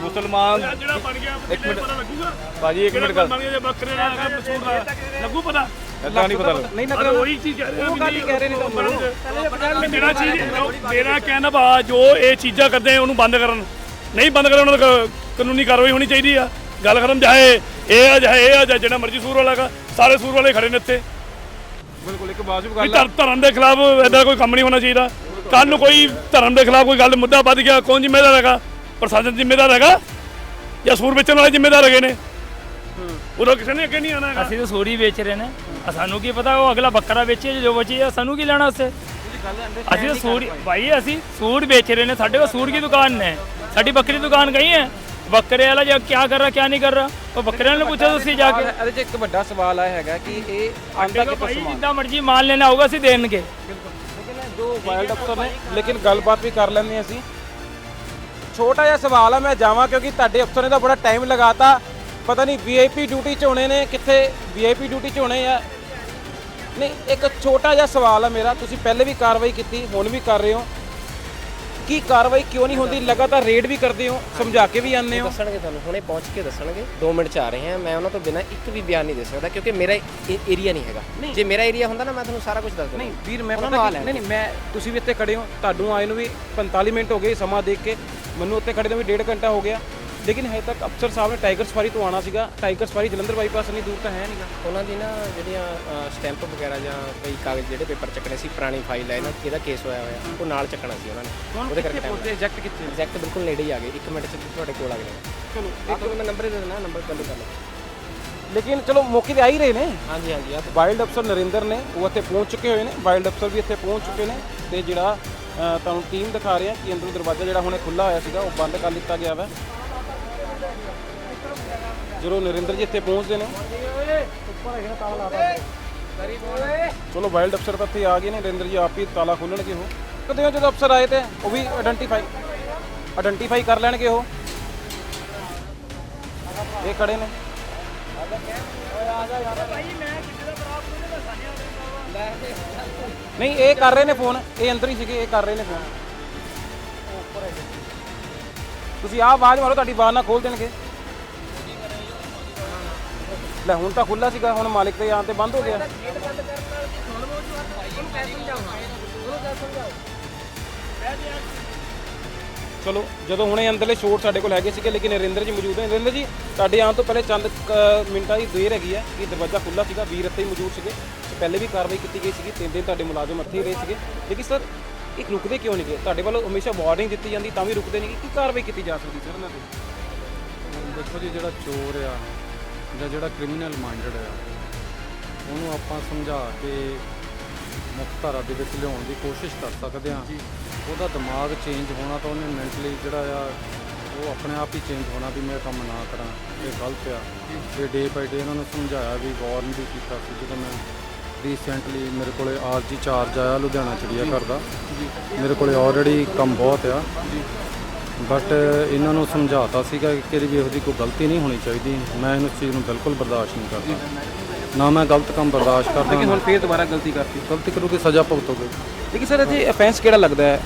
ਮੁਸਲਮਾਨ ਜਿਹੜਾ ਬਣ ਗਿਆ ਇੱਕ ਮਿੰਟ। ਪਤਾ ਲੱਗੂਗਾ? ਭਾਜੀ ਇੱਕ ਮਿੰਟ ਜਿਹੜਾ ਗੱਲ ਬਣ ਗਿਆ ਜੇ ਬੱਕਰੇ ਦਾ ਹੈਗਾ ਮਸੂਰ ਦਾ ਲੱਗੂ ਪਤਾ? ਏਦਾਂ ਨਹੀਂ ਪਤਾ ਨਹੀਂ ਲੱਗਦਾ ਉਹੀ ਚੀਜ਼ ਕਹਿ ਰਹੇ ਉਹ ਗੱਲ ਹੀ ਕਹਿ ਰਹੇ ਨੇ ਤੁਹਾਨੂੰ। ਮੇਰਾ ਚੀਜ਼ ਮੇਰਾ ਕਹਿਣਾ ਭਾ ਜੋ ਇਹ ਚੀਜ਼ਾਂ ਕਰਦੇ ਆ ਉਹਨੂੰ ਬੰਦ ਕਰਨ। ਨਹੀਂ ਬੰਦ ਕਰਨ ਉਹਨਾਂ ਦਾ ਕਾਨੂੰਨੀ ਕਾਰਵਾਈ ਹੋਣੀ ਚਾਹੀਦੀ ਆ। ਗੱਲ ਕਰਨ ਚਾਹੇ ਇਹ ਆ ਚਾਹੇ ਇਹ ਆ ਚਾਹੇ ਜਿਹੜਾ ਮਰਜ਼ੀ ਸੂਰ ਵਾਲਾ ਗਾ ਸਾਰੇ ਸੂਰ ਵਾਲੇ ਖੜੇ ਨੇ ਇੱਥੇ। ਬਿਲਕੁਲ ਇੱਕ ਵਾਜਬ ਵੀ ਗੱਲ ਹੈ ਧਰ- ਧਰਮ ਦੇ ਖਿਲਾਫ ਐਦਾ ਕੋਈ ਕੰਮ ਨਹੀਂ ਹੋਣਾ ਚਾਹੀਦਾ। ਕੱਲ ਨੂੰ ਕੋਈ ਧਰਮ ਦੇ ਖਿਲਾਫ ਕੋਈ ਗੱਲ ਮੁੱਦਾ ਵੱਧ ਗਿਆ ਕੌਣ ਜ਼ਿੰਮੇਦਾਰ ਹੈਗਾ? ਪ੍ਰਸ਼ਾਸਨ ਜ਼ਿੰਮੇਦਾਰ ਹੈਗਾ? ਜਾਂ ਸੂਰ ਵੇਚਣ ਵਾਲੇ ਜ਼ਿੰਮੇਦਾਰ ਹੈਗੇ ਨੇ? ਉਦੋਂ ਕਿਸੇ ਨੇ ਅੱਗੇ ਨਹੀਂ ਆਣਾ ਹੈਗਾ। ਅਸੀਂ ਤਾਂ ਸੂਰੀ ਵੇਚ ਰਹੇ ਨੇ। ਆ ਸਾਨੂੰ ਕੀ ਪਤਾ ਉਹ ਅਗਲਾ ਬੱਕਰਾ ਵੇਚੇ ਜੋ ਵੇਚੇ ਸਾਨੂੰ ਕੀ ਲੈਣਾ ਉਸੇ ਅਸੀਂ ਤਾਂ ਸੂਰ ਭਾਈ ਅਸੀਂ ਸੂਰ ਵੇਚ ਰਹੇ ਨੇ। ਸਾਡੇ ਕੋਲ ਸੂਰ ਦੀ ਦੁਕਾਨ ਨੇ? ਸਾਡੀ ਬੱਕਰੀ ਦੀ ਦੁਕਾਨ ਗਈ ਹੈ। ਬੱਕਰੇ ਵਾਲਾ ਜੋ ਕੀ ਕਰ ਰਹਾ ਕੀ ਨਹੀਂ ਕਰ ਰਹਾ? ਉਹ ਬੱਕਰੇ ਵਾਲੇ ਨੂੰ ਪੁੱਛੋ ਤੁਸੀਂ ਜਾ ਕੇ। ਇਹਦੇ 'ਚ ਇੱਕ ਵੱਡਾ ਸਵਾਲ ਆ ਹੈਗਾ ਕਿ ਇਹ ਆਂਦਾ ਕਿੱਥੋਂ ਭਾਈ ਜਿੱਦਾਂ ਮਰਜ਼ੀ ਮਾਲ ਲੈਣਾ ਹੋਊਗਾ ਅਸੀਂ ਦੇਣਗੇ। ਲੇਕਿਨ ਜੋ ਵਾਈਲਡ ਅਫਸਰ ਨੇ ਲੇਕਿਨ ਗੱਲਬਾਤ ਵੀ ਕਰ ਲੈਂਦੇ ਅਸੀਂ। ਛੋਟਾ ਜਿਹਾ ਸਵਾਲ ਆ ਮੈਂ ਜਾਵਾਂ ਕਿਉਂਕਿ ਤੁਹਾਡੇ ਅਫਸਰ ਨੇ ਤਾਂ ਬੜਾ ਟਾਈਮ ਲਗਾਤਾ। ਪਤਾ ਨਹੀਂ ਵੀਆਈਪੀ ਡਿਊਟੀ 'ਚ ਹੋਣੇ ਨੇ ਕਿੱਥੇ ਵੀਆਈਪੀ ਡਿਊਟੀ 'ਚ ਹੋਣੇ ਆ। ਨਹੀਂ ਇੱਕ ਛੋਟਾ ਜਿਹਾ ਸਵਾਲ ਆ ਮੇਰਾ ਤੁਸੀਂ ਪਹਿਲੇ ਵੀ ਕਾਰਵਾਈ ਕੀਤੀ ਹੁਣ ਵੀ ਕਰ ਰਹੇ ਹੋ। ਕੀ ਕਾਰਵਾਈ ਕਿਉਂ ਨਹੀਂ ਹੁੰਦੀ? ਲਗਾਤਾਰ ਰੇਡ ਵੀ ਕਰਦੇ ਹੋ ਸਮਝਾ ਕੇ ਵੀ ਆਉਂਦੇ ਹੋ। ਦੱਸਣਗੇ ਤੁਹਾਨੂੰ ਹੁਣੇ ਪਹੁੰਚ ਕੇ ਦੱਸਣਗੇ। 2 ਮਿੰਟ ਚ ਆ ਰਹੇ ਹਾਂ। ਮੈਂ ਉਹਨਾਂ ਤੋਂ ਬਿਨਾਂ ਇੱਕ ਵੀ ਬਿਆਨ ਨਹੀਂ ਦੇ ਸਕਦਾ ਕਿਉਂਕਿ ਮੇਰਾ ਏਰੀਆ ਨਹੀਂ ਹੈਗਾ। ਜੇ ਮੇਰਾ ਏਰੀਆ ਹੁੰਦਾ ਨਾ ਮੈਂ ਤੁਹਾਨੂੰ ਸਾਰਾ ਕੁਝ ਦੱਸ ਦਿੰਦਾ। ਨਹੀਂ ਵੀਰ ਮੈਂ ਪਤਾ। ਨਹੀਂ ਨਹੀਂ ਮੈਂ ਤੁਸੀਂ ਵੀ ਇੱਥੇ ਖੜੇ ਹੋ ਤੁਹਾਨੂੰ ਆਏ ਨੂੰ ਵੀ 45 ਮਿੰਟ ਹੋ ਗਏ ਸਮਾਂ ਦੇਖ ਕੇ। ਮੈਨੂੰ ਉੱਥੇ ਖੜੇ ਨੂੰ ਵੀ ਡੇਢ ਘੰਟਾ ਹੋ ਗਿਆ। ਲੇਕਿਨ ਹਜੇ ਤੱਕ ਅਫਸਰ ਸਾਹਿਬ ਨੇ ਟਾਈਗਰ ਸਫਾਰੀ ਤੋਂ ਆਣਾ ਸੀਗਾ। ਟਾਈਗਰ ਸਫਾਰੀ ਜਲੰਧਰ ਬਾਈਪਾਸ ਨਹੀਂ ਦੂਰ ਤਾਂ ਹੈ ਨਹੀਂਗਾ ਉਹਨਾਂ ਦੀ ਨਾ ਜਿਹੜੀਆਂ ਸਟੈਂਪ ਵਗੈਰਾ ਜਾਂ ਕੋਈ ਕਾਗਜ਼ ਜਿਹੜੇ ਪੇਪਰ ਚੱਕਣੇ ਸੀ ਪੁਰਾਣੀ ਫਾਈਲ ਹੈ ਇਹਨਾਂ ਇਹਦਾ ਕੇਸ ਹੋਇਆ ਹੋਇਆ। ਉਹ ਨਾਲ ਚੱਕਣਾ ਸੀ ਉਹਨਾਂ ਨੇ। ਉਹਦੇ ਕਰਕੇ ਟਾਈਮ ਐਗਜ਼ੈਕਟ ਕਿੱਥੇ? ਐਗਜ਼ੈਕਟ ਬਿਲਕੁਲ ਨੇੜੇ ਹੀ ਆ ਗਏ। 1 ਮਿੰਟ ਚ ਤੁਹਾਡੇ ਕੋਲ ਆ ਗਏ ਚਲੋ ਇੱਕ ਮੈਂ ਨੰਬਰ ਦੇ ਦੇਣਾ ਨੰਬਰ ਗੱਲ ਕਰ ਲਓ। ਲੇਕਿਨ ਚਲੋ ਮੌਕੇ ਤੇ ਆ ਹੀ ਰਹੇ ਨੇ। ਹਾਂਜੀ ਹਾਂਜੀ ਆ ਵਾਈਲਡ ਅਫਸਰ ਨਰਿੰਦਰ ਨੇ ਉਹ ਇੱਥੇ ਪਹੁੰਚ ਚੁੱਕੇ ਹੋਏ ਨੇ। ਵਾਈਲਡ ਅਫਸਰ ਵੀ ਇੱਥੇ ਪਹੁੰਚ ਚੁੱਕੇ ਨੇ ਤੇ ਜਿਹੜਾ ਤੁਹਾਨੂੰ ਟੀਮ ਦਿਖਾ ਰਿਹਾ ਕਿ ਅੰਦਰੋਂ ਦਰਵਾਜ਼ਾ ਜਿਹੜਾ ਹੁਣੇ ਖੁੱਲਾ ਹੋਇਆ ਸੀਗਾ ਉਹ ਬੰਦ ਕਰ ਦਿੱਤਾ ਗਿਆ ਵਾ। ਜਦੋਂ ਨਰਿੰਦਰ ਜੀ ਇੱਥੇ ਪਹੁੰਚਦੇ ਨੇ। ਚਲੋ ਵਾਈਲਡ ਅਫਸਰ ਤਾਂ ਇੱਥੇ ਆ ਗਏ ਨੇ, ਨਰਿੰਦਰ ਜੀ ਆਪ ਹੀ ਤਾਲਾ ਖੋਲਣਗੇ ਉਹ। ਕਦੇ ਜਦੋਂ ਅਫਸਰ ਆਏ ਤੇ ਉਹ ਵੀ ਆਇਡੈਂਟੀਫਾਈ ਆਇਡੈਂਟੀਫਾਈ ਕਰ ਲੈਣਗੇ ਉਹ। ਇਹ ਖੜੇ ਨੇ। ਨਹੀਂ, ਇਹ ਕਰ ਰਹੇ ਨੇ ਫੋਨ ਇਹ ਅੰਦਰ ਹੀ ਸੀਗੇ, ਇਹ ਕਰ ਰਹੇ ਨੇ ਫੋਨ ਤੁਸੀਂ ਆਹ ਆਵਾਜ਼ ਮਾਰੋ, ਤੁਹਾਡੀ ਆਵਾਜ਼ ਨਾ ਖੋਲ ਦੇਣਗੇ। ਲੈ ਹੁਣ ਤਾਂ ਖੁੱਲਾ ਸੀਗਾ ਹੁਣ ਮਾਲਿਕ ਦੇ ਆਉਣ ਤੇ ਬੰਦ ਹੋ ਗਿਆ। ਚਲੋ ਜਦੋਂ ਹੁਣੇ ਅੰਦਰਲੇ ਸ਼ੋਟ ਸਾਡੇ ਕੋਲ ਹੈਗੇ ਸੀਗੇ ਲੇਕਿਨ ਨਰਿੰਦਰ ਜੀ ਮੌਜੂਦ ਨੇ। ਨਰਿੰਦਰ ਜੀ ਤੁਹਾਡੇ ਆਉਣ ਤੋਂ ਪਹਿਲੇ ਚੰਦ ਕੁ ਮਿੰਟਾਂ ਦੀ ਦੇਰ ਹੈਗੀ ਹੈ ਕਿ ਦਰਵਾਜ਼ਾ ਖੁੱਲਾ ਸੀਗਾ ਵੀਰ ਇੱਥੇ ਹੀ ਮੌਜੂਦ ਸੀਗੇ। ਤੇ ਪਹਿਲੇ ਵੀ ਕਾਰਵਾਈ ਕੀਤੀ ਗਈ ਸੀਗੀ ਤਿੰਨ ਦਿਨ ਤੁਹਾਡੇ ਮੁਲਾਜ਼ਮ ਇੱਥੇ ਹੀ ਰਹੇ ਸੀਗੇ। ਲੇਕਿਨ ਸਰ ਇੱਕ ਰੁਕਦੇ ਕਿਉਂ ਨਹੀਂ ਗਏ? ਤੁਹਾਡੇ ਵੱਲੋਂ ਹਮੇਸ਼ਾ ਵਾਰਨਿੰਗ ਦਿੱਤੀ ਜਾਂਦੀ ਤਾਂ ਵੀ ਰੁਕਦੇ ਨਹੀਂ ਗਏ। ਕੀ ਕਾਰਵਾਈ ਕੀਤੀ ਜਾ ਸਕਦੀ ਸਰ ਇਹਨਾਂ ਤੇ? ਦੇਖੋ ਜੀ ਜਿਹੜਾ ਚੋਰ ਆ ਜਾਂ ਜਿਹੜਾ ਕ੍ਰਿਮੀਨਲ ਮਾਈਂਡਡ ਆ ਉਹਨੂੰ ਆਪਾਂ ਸਮਝਾ ਕੇ ਮੁੱਖ ਧਾਰਾ ਦੇ ਵਿੱਚ ਲਿਆਉਣ ਦੀ ਕੋਸ਼ਿਸ਼ ਕਰ ਸਕਦੇ ਹਾਂ। ਉਹਦਾ ਦਿਮਾਗ ਚੇਂਜ ਹੋਣਾ ਤਾਂ ਉਹਨੇ ਮੈਂਟਲੀ ਜਿਹੜਾ ਆ ਉਹ ਆਪਣੇ ਆਪ ਹੀ ਚੇਂਜ ਹੋਣਾ ਵੀ ਮੈਂ ਕੰਮ ਨਾ ਕਰਾਂ ਇਹ ਗਲਤ ਆ। ਤੇ ਡੇ ਬਾਈ ਡੇ ਇਹਨਾਂ ਨੂੰ ਸਮਝਾਇਆ ਵੀ ਵਾਰਨ ਵੀ ਕੀਤਾ ਸੀ ਜਦੋਂ ਮੈਂ ਰੀਸੈਂਟਲੀ ਮੇਰੇ ਕੋਲੇ ਆਰਜੀ ਚਾਰਜ ਆਇਆ ਲੁਧਿਆਣਾ ਚਿੜੀਆ ਘਰ ਦਾ ਮੇਰੇ ਕੋਲੇ ਆਲਰੇਡੀ ਕੰਮ ਬਹੁਤ ਆ। ਬਟ ਇਹਨਾਂ ਨੂੰ ਸਮਝਾਤਾ ਸੀਗਾ ਕਿ ਇਹਦੀ ਇਹੋ ਜਿਹੀ ਕੋਈ ਗਲਤੀ ਨਹੀਂ ਹੋਣੀ ਚਾਹੀਦੀ। ਮੈਂ ਇਹਨੂੰ ਚੀਜ਼ ਨੂੰ ਬਿਲਕੁਲ ਬਰਦਾਸ਼ਤ ਨਹੀਂ ਕਰਦਾ। ਨਾ ਮੈਂ ਗਲਤ ਕੰਮ ਬਰਦਾਸ਼ਤ ਕਰਦਾ ਲੇਕਿਨ ਹੁਣ ਫੇਰ ਦੁਬਾਰਾ ਗਲਤੀ ਕਰਤੀ। ਗਲਤੀ ਕਰੂਗੀ ਸਜ਼ਾ ਭੁਗਤੋਗੇ। ਲੇਕਿਨ ਸਰ ਇੱਥੇ ਅਫੈਂਸ ਕਿਹੜਾ ਲੱਗਦਾ ਹੈ?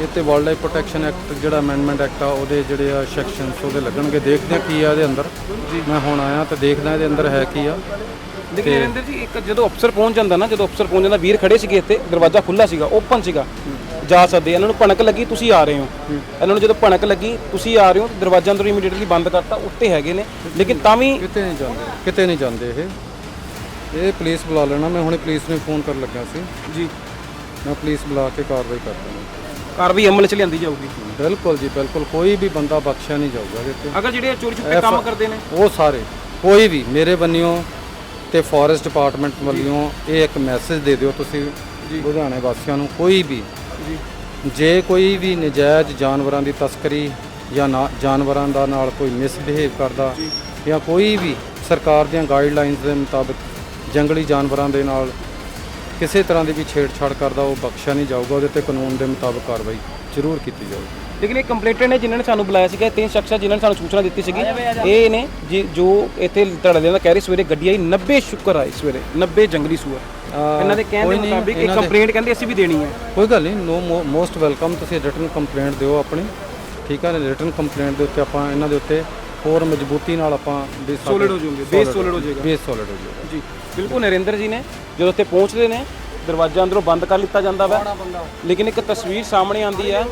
ਇਹ ਤੇ ਵਾਈਲਡ ਲਾਈਫ ਪ੍ਰੋਟੈਕਸ਼ਨ ਐਕਟ ਜਿਹੜਾ ਅਮੈਂਡਮੈਂਟ ਐਕਟ ਆ ਉਹਦੇ ਜਿਹੜੇ ਆ ਸੈਕਸ਼ਨਸ ਉਹਦੇ ਲੱਗਣਗੇ। ਦੇਖਦੇ ਆ ਕੀ ਆ ਇਹਦੇ ਅੰਦਰ। ਮੈਂ ਹੁਣ ਆਇਆ ਤੇ ਦੇਖਦਾ ਇਹਦੇ ਅੰਦਰ ਹੈ ਕੀ ਆ। ਲੇਕਿਨ ਨਰਿੰਦਰ ਜੀ ਇੱਕ ਜਦੋਂ ਅਫਸਰ ਪਹੁੰਚ ਜਾਂਦਾ ਨਾ ਜਦੋਂ ਅਫਸਰ ਪਹੁੰਚ ਜਾਂਦਾ ਵੀਰ ਖੜੇ ਸੀਗੇ ਇੱਥੇ ਦਰਵਾਜ਼ਾ ਖੁੱਲਾ ਸੀਗਾ ਓਪਨ ਸੀਗਾ। ਜਾ ਸਕਦੇ ਇਹਨਾਂ ਨੂੰ ਭਣਕ ਲੱਗੀ ਤੁਸੀਂ ਆ ਰਹੇ ਹੋ। ਇਹਨਾਂ ਨੂੰ ਜਦੋਂ ਭਣਕ ਲੱਗੀ ਤੁਸੀਂ ਆ ਰਹੇ ਹੋ ਦਰਵਾਜ਼ਾ ਅੰਦਰੋਂ ਇਮੀਡੀਏਟਲੀ ਬੰਦ ਕਰਤਾ ਉੱਤੇ ਹੈਗੇ ਨੇ। ਲੇਕਿਨ ਤਾਂ ਵੀ ਕਿਤੇ ਨਹੀਂ ਜਾਂਦੇ ਕਿਤੇ ਨਹੀਂ ਜਾਂਦੇ ਇਹ। ਇਹ ਪੁਲਿਸ ਬੁਲਾ ਲੈਣਾ। ਮੈਂ ਹੁਣੇ ਪੁਲਿਸ ਨੂੰ ਫੋਨ ਕਰਨ ਲੱਗਾ ਸੀ। ਜੀ। ਮੈਂ ਪੁਲਿਸ ਬੁਲਾ ਕੇ ਕਾਰਵਾਈ ਕਰ ਦੇਣੀ ਕਾਰਵਾਈ ਅਮਲ 'ਚ ਲਿਆਂਦੀ ਜਾਊਗੀ। ਬਿਲਕੁਲ ਜੀ ਬਿਲਕੁਲ। ਕੋਈ ਵੀ ਬੰਦਾ ਬਖਸ਼ਿਆ ਨਹੀਂ ਜਾਊਗਾ ਇਹਦੇ ਤੇ। ਅਗਰ ਜਿਹੜੇ ਚੋਰੀ ਛੁਪੇ ਕੰਮ ਕਰਦੇ ਨੇ ਉਹ ਸਾਰੇ ਕੋਈ ਵੀ ਮੇਰੇ ਬੰਨਿਓ ਤੇ ਫੋਰੈਸਟ ਡਿਪਾਰਟਮੈਂਟ ਵੱਲੋਂ ਇਹ ਇੱਕ ਮੈਸੇਜ ਦੇ ਦਿਓ ਤੁਸੀਂ ਲੁਧਿਆਣੇ ਵਾਸੀਆਂ ਨੂੰ। ਕੋਈ ਵੀ ਜੇ ਕੋਈ ਵੀ ਨਜਾਇਜ਼ ਜਾਨਵਰਾਂ ਦੀ ਤਸਕਰੀ ਜਾਂ ਨਾ ਜਾਨਵਰਾਂ ਦਾ ਨਾਲ ਕੋਈ ਮਿਸਬਿਹੇਵ ਕਰਦਾ ਜਾਂ। ਕੋਈ ਵੀ ਸਰਕਾਰ ਦੀਆਂ ਗਾਈਡਲਾਈਨਸ ਦੇ ਮੁਤਾਬਕ ਜੰਗਲੀ ਜਾਨਵਰਾਂ ਦੇ ਨਾਲ ਕਿਸੇ ਤਰ੍ਹਾਂ ਦੀ ਵੀ ਛੇੜਛਾੜ ਕਰਦਾ ਉਹ ਬਖਸ਼ਿਆ ਨਹੀਂ ਜਾਊਗਾ ਉਹਦੇ ਤੇ ਕਾਨੂੰਨ ਦੇ ਮੁਤਾਬਕ ਕਾਰਵਾਈ ਜ਼ਰੂਰ ਕੀਤੀ ਜਾਊਗੀ। ਲੇਕਿਨ ਇਹ ਕੰਪਲੇਂਟਰ ਨੇ ਜਿਨ੍ਹਾਂ ਨੇ ਸਾਨੂੰ ਬੁਲਾਇਆ ਸੀਗਾ ਇਹ ਤਿੰਨ ਸ਼ਖਸ ਆ ਜਿਨ੍ਹਾਂ ਨੇ ਸਾਨੂੰ ਸੂਚਨਾ ਦਿੱਤੀ ਸੀਗੀ। ਇਹ ਨੇ ਜੀ ਜੋ ਇੱਥੇ ਧੜਲੇ ਦਾ ਕਹਿ ਰਹੇ ਸਵੇਰੇ ਗੱਡੀ ਆਈ 90 ਸ਼ੁਕਰ ਆਏ ਸਵੇਰੇ 90 ਜੰਗਲੀ ਸੂਰ ਇਹਨਾਂ ਦੇ ਕਹਿਣ ਕੋਈ ਦੇ ਨਹੀਂ, ਮੁਤਾਬਿਕ ਇਹਨਾਂ ਦੇ- ਕੰਪਲੇਂਟ ਕਹਿੰਦੇ ਅਸੀਂ ਵੀ ਦੇਣੀ ਹੈ। ਕੋਈ ਗੱਲ ਨਹੀਂ ਨੋ ਮੋਸਟ ਵੈਲਕਮ ਤੁਸੀਂ ਰਿਟਨ ਕੰਪਲੇਂਟ ਦਿਓ ਆਪਣੀ। ਠੀਕ ਹੈ ਰਿਟਨ ਕੰਪਲੇਂਟ ਦੇ ਉੱਤੇ ਆਪਾਂ ਇਹਨਾਂ ਦੇ ਉੱਤੇ ਹੋਰ ਮਜ਼ਬੂਤੀ ਨਾਲ ਆਪਾਂ ਵੀ ਸਾਡੇ- Solid ਹੋ ਜਾਓਗੇ, base solid ਹੋ ਜਾਏਗਾ। ਬੇਸ ਸੋਲਿਡ ਹੋ ਜਾਏਗਾ। ਜੀ ਬਿਲਕੁਲ ਨਰਿੰਦਰ ਜੀ ਨੇ ਜਦੋਂ ਉੱਥੇ ਪਹੁੰਚਦੇ ਨੇ ਦਰਵਾਜ਼ਾ ਅੰਦਰੋਂ ਬੰਦ ਕਰ ਲਿੱਤਾ ਜਾਂਦਾ ਵਾ। ਲੇਕਿਨ ਇੱਕ ਤਸਵੀਰ ਸਾਹਮਣੇ ਆਂਦੀ ਹੈ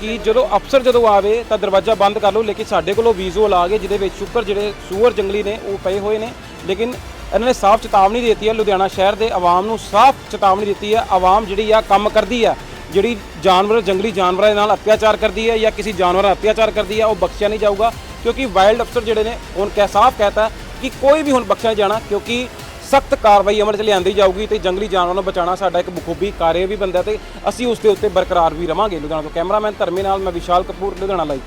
ਕਿ ਜਦੋਂ ਅਫਸਰ ਜਦੋਂ ਆਵੇ ਤਾਂ ਦਰਵਾਜ਼ਾ ਬੰਦ ਕਰ ਲਓ ਲੇਕਿਨ ਸਾਡੇ ਕੋਲੋਂ ਵਿਜ਼ੂਅਲ ਆ ਗਏ ਜਿਹਦੇ ਵਿੱਚ ਸ਼ੁਕਰ ਜਿਹੜੇ ਸੂਅਰ ਜੰਗਲੀ ਨੇ ਉਹ ਪਏ ਹੋਏ ਨੇ। ਲੇਕਿਨ ਇਹਨਾਂ ਨੇ ਸਾਫ਼ ਚੇਤਾਵਨੀ ਦਿੱਤੀ ਹੈ ਲੁਧਿਆਣਾ ਸ਼ਹਿਰ ਦੇ ਆਵਾਮ ਨੂੰ ਸਾਫ਼ ਚੇਤਾਵਨੀ ਦਿੱਤੀ ਹੈ। ਆਵਾਮ ਜਿਹੜੀ ਆ ਕੰਮ ਕਰਦੀ ਆ। ਜਿਹੜੀ ਜਾਨਵਰ ਜੰਗਲੀ ਜਾਨਵਰਾਂ ਦੇ ਨਾਲ ਅਤਿਆਚਾਰ ਕਰਦੀ ਹੈ ਜਾਂ ਕਿਸੇ ਜਾਨਵਰ ਦਾ ਅਤਿਆਚਾਰ ਕਰਦੀ ਹੈ ਉਹ ਬਖਸ਼ਿਆ ਨਹੀਂ ਜਾਊਗਾ। ਕਿਉਂਕਿ ਵਾਈਲਡ ਅਫਸਰ ਜਿਹੜੇ ਨੇ ਹੁਣ ਕਹਿ ਸਾਫ਼ ਕਹਤਾ ਕਿ ਕੋਈ ਵੀ ਹੁਣ ਬਖਸ਼ਿਆ ਜਾਣਾ ਕਿਉਂਕਿ ਸਖਤ ਕਾਰਵਾਈ ਅਮਲ 'ਚ ਲਿਆਂਦੀ ਜਾਊਗੀ ਤੇ ਜੰਗਲੀ ਜਾਨਵਰਾਂ ਨੂੰ ਬਚਾਉਣਾ ਸਾਡਾ ਇੱਕ ਬਖੂਬੀ ਕਾਰਜ ਵੀ ਬੰਦਾ ਤੇ ਅਸੀਂ ਉਸ ਦੇ ਉੱਤੇ ਬਰਕਰਾਰ ਵੀ ਰਵਾਂਗੇ। ਲੁਧਿਆਣਾ ਤੋਂ ਕੈਮਰਾਮੈਨ ਧਰਮੇ ਨਾਲ ਮੈਂ ਵਿਸ਼ਾਲ ਕਪੂਰ, ਲੁਧਿਆਣਾ ਲਾਈਵ